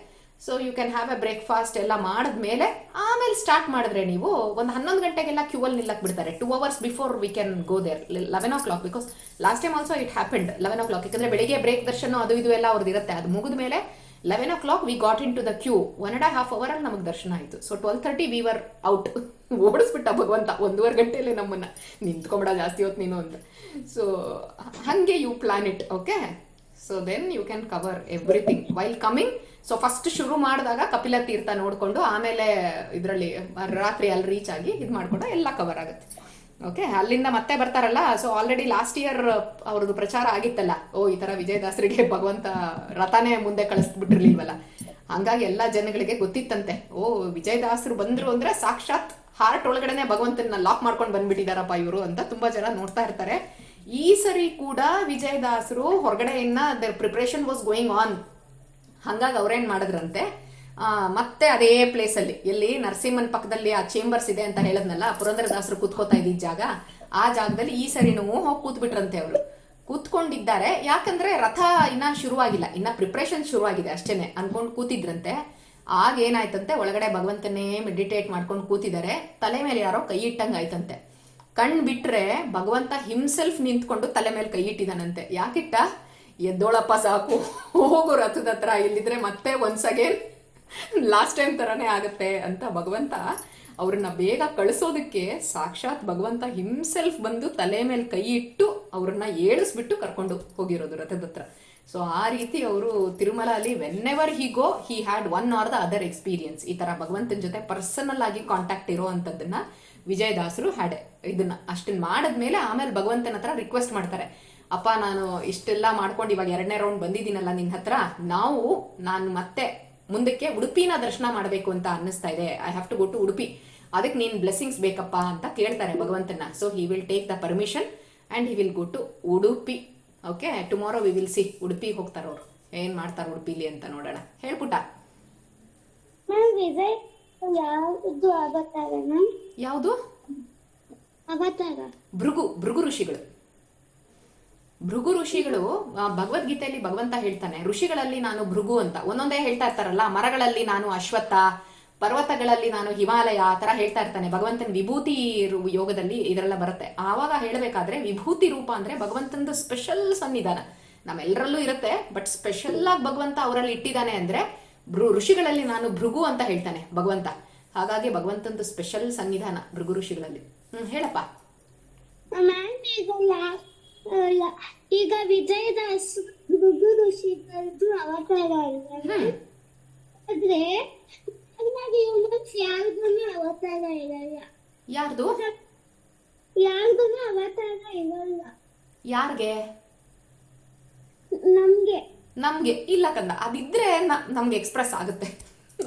so you can have a breakfast ಎಲ್ಲ ಮಾಡಿದ್ಮೇಲೆ, ಆಮೇಲೆ ಸ್ಟಾರ್ಟ್ ಮಾಡಿದ್ರೆ ನೀವು ಒಂದು ಹನ್ನೊಂದು ಗಂಟೆಗೆಲ್ಲ ಕ್ಯೂ ಅಲ್ಲಿ ನಿಲ್ಲಕ್ ಬಿಡ್ತಾರೆ. Two hours before we can go there eleven o'clock because last time also it happened eleven o'clock ಯಾಕಂದ್ರೆ ಬೆಳಿಗ್ಗೆ ಬ್ರೇಕ್ ದರ್ಶನ ಅದು ಇದು ಎಲ್ಲ ಅವ್ರದ್ದು ಇರುತ್ತೆ ಅದು ಮುಗಿದ ಮೇಲೆ eleven o'clock we got in to the queue one and half hour ಅಲ್ಲಿ ನಮಗೆ ದರ್ಶನ ಆಯಿತು. So twelve thirty we were out ಓಡಿಸ್ಬಿಟ್ಟ ಭಗವಂತ. ಒಂದೂವರೆ ಗಂಟೆಯಲ್ಲಿ ನಮ್ಮನ್ನ. ನಿಂತ್ಕೊಂಬಿಡ ಜಾಸ್ತಿ ಹೊತ್ತು ನೀನು ಅಂತ. ಸೊ ಹಂಗೆ you plan it okay so then you can cover everything while coming so first ಶುರು ಮಾಡಿದಾಗ ಕಪಿಲ ತೀರ್ಥ ನೋಡಿಕೊಂಡು ಆಮೇಲೆ ಇದರಲ್ಲಿ ರಾತ್ರಿ ಅಲ್ಲಿ ರೀಚ್ ಆಗಿ ಇದು ಮಾಡಿಕೊಂಡು ಎಲ್ಲ ಕವರ್ ಆಗುತ್ತೆ. ಓಕೆ ಅಲ್ಲಿಂದ ಮತ್ತೆ ಬರ್ತಾರಲ್ಲ ಸೊ ಆಲ್ರೆಡಿ ಲಾಸ್ಟ್ ಇಯರ್ ಅವ್ರದ್ದು ಪ್ರಚಾರ ಆಗಿತ್ತಲ್ಲ. ಓ, ಈ ತರ ವಿಜಯದಾಸರಿಗೆ ಭಗವಂತ ರಥನೇ ಮುಂದೆ ಕಳಿಸ್ಬಿಟ್ಟಿರ್ಲಿಲ್ವಲ್ಲ. ಹಂಗಾಗಿ ಎಲ್ಲಾ ಜನಗಳಿಗೆ ಗೊತ್ತಿತ್ತಂತೆ. ಓ, ವಿಜಯದಾಸರು ಬಂದ್ರು ಅಂದ್ರೆ ಸಾಕ್ಷಾತ್ ಹಾರ್ಟ್ ಒಳಗಡೆನೆ ಭಗವಂತನ ಲಾಕ್ ಮಾಡ್ಕೊಂಡು ಬಂದ್ಬಿಟ್ಟಿದಾರಪ್ಪ ಇವರು ಅಂತ ತುಂಬಾ ಜನ ನೋಡ್ತಾ ಇರ್ತಾರೆ. ಈ ಸರಿ ಕೂಡ ವಿಜಯದಾಸರು ಹೊರಗಡೆ ಇನ್ನ their preparation was going on ಹಂಗಾಗಿ ಅವ್ರೇನ್ ಮಾಡಿದ್ರಂತೆ ಮತ್ತೆ ಅದೇ ಪ್ಲೇಸಲ್ಲಿ ಎಲ್ಲಿ? ನರಸಿಂಹನ್ ಪಕ್ಕದಲ್ಲಿ ಆ ಚೇಂಬರ್ಸ್ ಇದೆ ಅಂತ ಹೇಳದ್ನಲ್ಲ, ಪುರಂದರದಾಸರು ಕೂತ್ಕೋತಾ ಇದ್ದ ಜಾಗ. ಆ ಜಾಗದಲ್ಲಿ ಈ ಸರಿನೂ ಹೋಗಿ ಕೂತ್ಬಿಟ್ರಂತೆ ಅವರು. ಕೂತ್ಕೊಂಡಿದ್ದಾರೆ. ಯಾಕಂದ್ರೆ ರಥ ಇನ್ನ ಶುರುವಾಗಿಲ್ಲ. ಇನ್ನ ಪ್ರಿಪ್ರೇಷನ್ ಶುರುವಾಗಿದೆ ಅಷ್ಟೇನೆ. ಅನ್ಕೊಂಡು ಕೂತಿದ್ರಂತೆ. ಆಗ ಏನಾಯ್ತಂತೆ ಒಳಗಡೆ ಭಗವಂತನೇ ಮೆಡಿಟೇಟ್ ಮಾಡ್ಕೊಂಡು ಕೂತಿದ್ದಾರೆ. ತಲೆ ಮೇಲೆ ಯಾರೋ ಕೈ ಇಟ್ಟಂಗ್ ಆಯ್ತಂತೆ ಕಣ್ ಬಿಟ್ರೆ ಭಗವಂತ ಹಿಮ್ಸೆಲ್ಫ್ ನಿಂತ್ಕೊಂಡು ತಲೆ ಮೇಲೆ ಕೈ ಇಟ್ಟಿದಾನಂತೆ. ಯಾಕಿಟ್ಟ? ಎದ್ದೋಳಪ್ಪ ಸಾಕು. ಹೋಗು ರಥದ ಹತ್ರ. ಇಲ್ಲಿದ್ರೆ ಮತ್ತೆ ಒನ್ಸ್ ಅಗೇನ್ ಲಾಸ್ಟ್ ಟೈಮ್ ತರನೇ ಆಗತ್ತೆ ಅಂತ ಭಗವಂತ ಅವ್ರನ್ನ ಬೇಗ ಕಳಿಸೋದಕ್ಕೆ ಸಾಕ್ಷಾತ್ ಭಗವಂತ ಹಿಮ್ಸೆಲ್ಫ್ ಬಂದು ತಲೆ ಮೇಲೆ ಕೈ ಇಟ್ಟು ಅವ್ರನ್ನ ಏಳಿಸ್ಬಿಟ್ಟು ಕರ್ಕೊಂಡು ಹೋಗಿರೋದು ರಥದ ಹತ್ರ ಸೊ ಆ ರೀತಿ ಅವರು ತಿರುಮಲ ಅಲ್ಲಿ whenever he go he had one or the other experience ಈ ತರ ಭಗವಂತನ ಜೊತೆ ಪರ್ಸನಲ್ ಆಗಿ ಕಾಂಟ್ಯಾಕ್ಟ್ ಇರೋ ಅಂಥದ್ದನ್ನ ವಿಜಯದಾಸರು ಹ್ಯಾಡ್ ಇದನ್ನ ಅಷ್ಟನ್ನ ಮಾಡಿದ್ಮೇಲೆ ಆಮೇಲೆ ಭಗವಂತನ ಹತ್ರ ರಿಕ್ವೆಸ್ಟ್ ಮಾಡ್ತಾರೆ. ಅಪ್ಪ, ನಾನು ಇಷ್ಟೆಲ್ಲ ಮಾಡ್ಕೊಂಡು ಇವಾಗ ಎರಡನೇ ರೌಂಡ್ ಬಂದಿದ್ದೀನಲ್ಲ ನಿನ್ನ ಹತ್ರ. ನಾವು, ನಾನು ಮತ್ತೆ ಮುಂದಕ್ಕೆ ಉಡುಪಿನ ದರ್ಶನ ಮಾಡಬೇಕು ಅಂತ ಅನ್ನಿಸ್ತಾ ಇದೆ. I have to go to Udupi ಅದಕ್ಕೆ ನೀನ್ ಬ್ಲೆಸ್ಸಿಂಗ್ಸ್ ಬೇಕಪ್ಪ ಅಂತ ಕೇಳ್ತಾರೆ ಭಗವಂತನ. So he will take the permission and he will go to Udupi okay tomorrow we will see Udupi ಹೋಗ್ತಾರೆ ಅವರು. ಏನ್ ಮಾಡ್ತಾರೆ ಉಡುಪಿಲಿ ಅಂತ ನೋಡೋಣ. ಹೇಳ್ಬಿಟ್ಟ ಯಾವ್ದು? ಭೃಗು ಭೃಗು ಋಷಿಗಳು. ಭೃಗು ಋಷಿಗಳು ಭಗವದ್ಗೀತೆಯಲ್ಲಿ ಭಗವಂತ ಹೇಳ್ತಾನೆ, ಋಷಿಗಳಲ್ಲಿ ನಾನು ಭೃಗು ಅಂತ. ಒಂದೊಂದೇ ಹೇಳ್ತಾ ಇರ್ತಾರಲ್ಲ, ಮರಗಳಲ್ಲಿ ನಾನು ಅಶ್ವತ್ಥ, ಪರ್ವತಗಳಲ್ಲಿ ನಾನು ಹಿಮಾಲಯ, ಆ ತರ ಹೇಳ್ತಾ ಇರ್ತಾನೆ. ಭಗವಂತನ ವಿಭೂತಿ ಯೋಗದಲ್ಲಿ ಇದರೆಲ್ಲ ಬರುತ್ತೆ. ಆವಾಗ ಹೇಳಬೇಕಾದ್ರೆ, ವಿಭೂತಿ ರೂಪ ಅಂದ್ರೆ ಭಗವಂತನದು ಸ್ಪೆಷಲ್ ಸನ್ನಿಧಾನ. ನಮ್ಮೆಲ್ಲರಲ್ಲೂ ಇರುತ್ತೆ ಬಟ್ ಸ್ಪೆಷಲ್ ಆಗಿ ಭಗವಂತ ಅವರಲ್ಲಿ ಇಟ್ಟಿದ್ದಾನೆ ಅಂದ್ರೆ ಋಷಿಗಳಲ್ಲಿ ನಾನು ಭೃಗು ಅಂತ ಹೇಳ್ತಾನೆ ಭಗವಂತ. ಹಾಗಾಗಿ ಭಗವಂತನ ಸ್ಪೆಷಲ್ ಸನ್ನಿಧಾನ ಭೃಗು ಋಷಿಗಳಲ್ಲಿ. ಹ್ಮ್, ಹೇಳಪ್ಪ. ಈಗ ವಿಜಯದಾಸ್ ಋಷಿಗಳದ್ದು ಅವತಾರ ಆದ್ರೆ ಹ್ಯೂಮನ್ಸ್ ಯಾವ್ದು ಅವತಾರ ಇರಲ್ಲ. ಯಾರ್ದು? ಯಾರ್ದು ಅವತಾರ ಇರಲ್ಲ. ಯಾರ್ಗೆ? ನಮ್ಗೆ. ನಮ್ಗೆ. ಇಲ್ಲ ಕಂದ ಅದಿದ್ರೆ ನಮ್ಗೆ ಎಕ್ಸ್ಪ್ರೆಸ್ ಆಗುತ್ತೆ.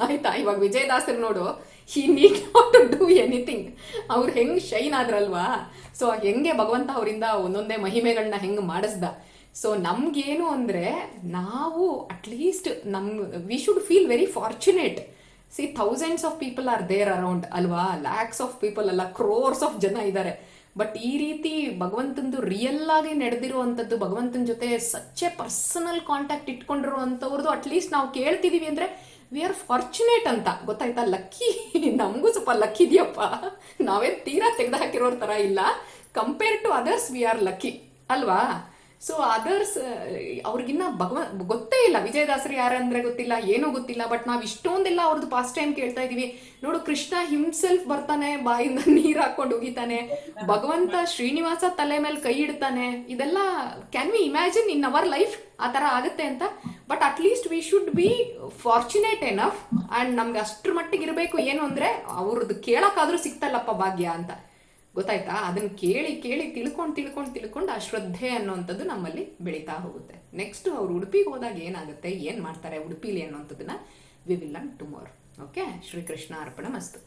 ಆಯ್ತಾ? ಇವಾಗ ವಿಜಯದಾಸರ್ ನೋಡು. He need not to do anything ಅವ್ರು ಹೆಂಗೆ ಶೈನ್ ಆದ್ರಲ್ವಾ? ಸೊ ಹೆಂಗೆ ಭಗವಂತ ಅವರಿಂದ ಒಂದೊಂದೇ ಮಹಿಮೆಗಳನ್ನ ಹೆಂಗೆ ಮಾಡಿಸ್ದ? ಸೊ ನಮ್ಗೇನು ಅಂದರೆ ನಾವು ಅಟ್ಲೀಸ್ಟ್ ನಮ್ we should feel very fortunate see thousands of people are there around ಅಲ್ವಾ? ಲ್ಯಾಕ್ಸ್ ಆಫ್ ಪೀಪಲ್ ಅಲ್ಲ ಕ್ರೋರ್ಸ್ ಆಫ್ ಜನ ಇದ್ದಾರೆ ಬಟ್ ಈ ರೀತಿ ಭಗವಂತಂದು ರಿಯಲ್ ಆಗಿ ನಡೆದಿರುವಂಥದ್ದು ಭಗವಂತನ ಜೊತೆ ಸಚ್ಚೆ ಪರ್ಸನಲ್ ಕಾಂಟ್ಯಾಕ್ಟ್ ಇಟ್ಕೊಂಡಿರುವಂಥವ್ರದ್ದು ಅಟ್ಲೀಸ್ಟ್ ನಾವು ಕೇಳ್ತಿದೀವಿ ಅಂದ್ರೆ ವಿ ಆರ್ ಫಾರ್ಚುನೇಟ್ ಅಂತ. ಗೊತ್ತಾಯ್ತಾ? ಲಕ್ಕಿ ನಮಗೂ ಸ್ವಲ್ಪ ಲಕ್ಕಿ ಇದೆಯಪ್ಪ. ನಾವೇ ತೀರಾ ತೆಗೆದು ಹಾಕಿರೋರ್ ಥರ ಇಲ್ಲ. Compare to others we are lucky ಅಲ್ವಾ? ಸೊ ಅದರ್ಸ್ ಅವ್ರಿಗಿನ್ನ ಭಗವನ್ ಗೊತ್ತೇ ಇಲ್ಲ. ವಿಜಯದಾಸರು ಯಾರಂದ್ರೆ ಗೊತ್ತಿಲ್ಲ, ಏನೂ ಗೊತ್ತಿಲ್ಲ. ಬಟ್ ನಾವು ಇಷ್ಟೊಂದೆಲ್ಲ ಅವ್ರದ್ದು ಪಾಸ್ಟ್ ಟೈಮ್ ಕೇಳ್ತಾ ಇದೀವಿ ನೋಡು, ಕೃಷ್ಣ ಹಿಮ್ಸೆಲ್ಫ್ ಬರ್ತಾನೆ, ಬಾಯಿಂದ ನೀರ್ ಹಾಕೊಂಡು ಹೋಗಿತಾನೆ ಭಗವಂತ ಶ್ರೀನಿವಾಸ ತಲೆ ಮೇಲೆ ಕೈ ಇಡ್ತಾನೆ. ಇದೆಲ್ಲ can we imagine in our life ಆ ಥರ ಆಗುತ್ತೆ ಅಂತ? But at least we should be fortunate enough and ನಮ್ಗೆ ಅಷ್ಟ್ರ ಮಟ್ಟಿಗೆ ಇರಬೇಕು. ಏನು ಅಂದ್ರೆ ಅವ್ರದ್ದು ಕೇಳಕ್ಕಾದ್ರೂ ಸಿಕ್ತಲ್ಲಪ್ಪ ಭಾಗ್ಯ ಅಂತ. ಗೊತ್ತಾಯ್ತಾ? ಅದನ್ನ ಕೇಳಿ ಕೇಳಿ ತಿಳ್ಕೊಂಡು ತಿಳ್ಕೊಂಡು ತಿಳ್ಕೊಂಡು ಆ ಶ್ರದ್ಧೆ ನಮ್ಮಲ್ಲಿ ಬೆಳೀತಾ ಹೋಗುತ್ತೆ. ನೆಕ್ಸ್ಟ್ ಅವ್ರು ಉಡುಪಿಗೆ ಹೋದಾಗ ಏನಾಗುತ್ತೆ? ಏನು ಮಾಡ್ತಾರೆ ಉಡುಪಿಲಿ ಅನ್ನೋಂಥದ್ದನ್ನ we will learn tomorrow okay Shrikrishna Arpana ಮಸ್ತು.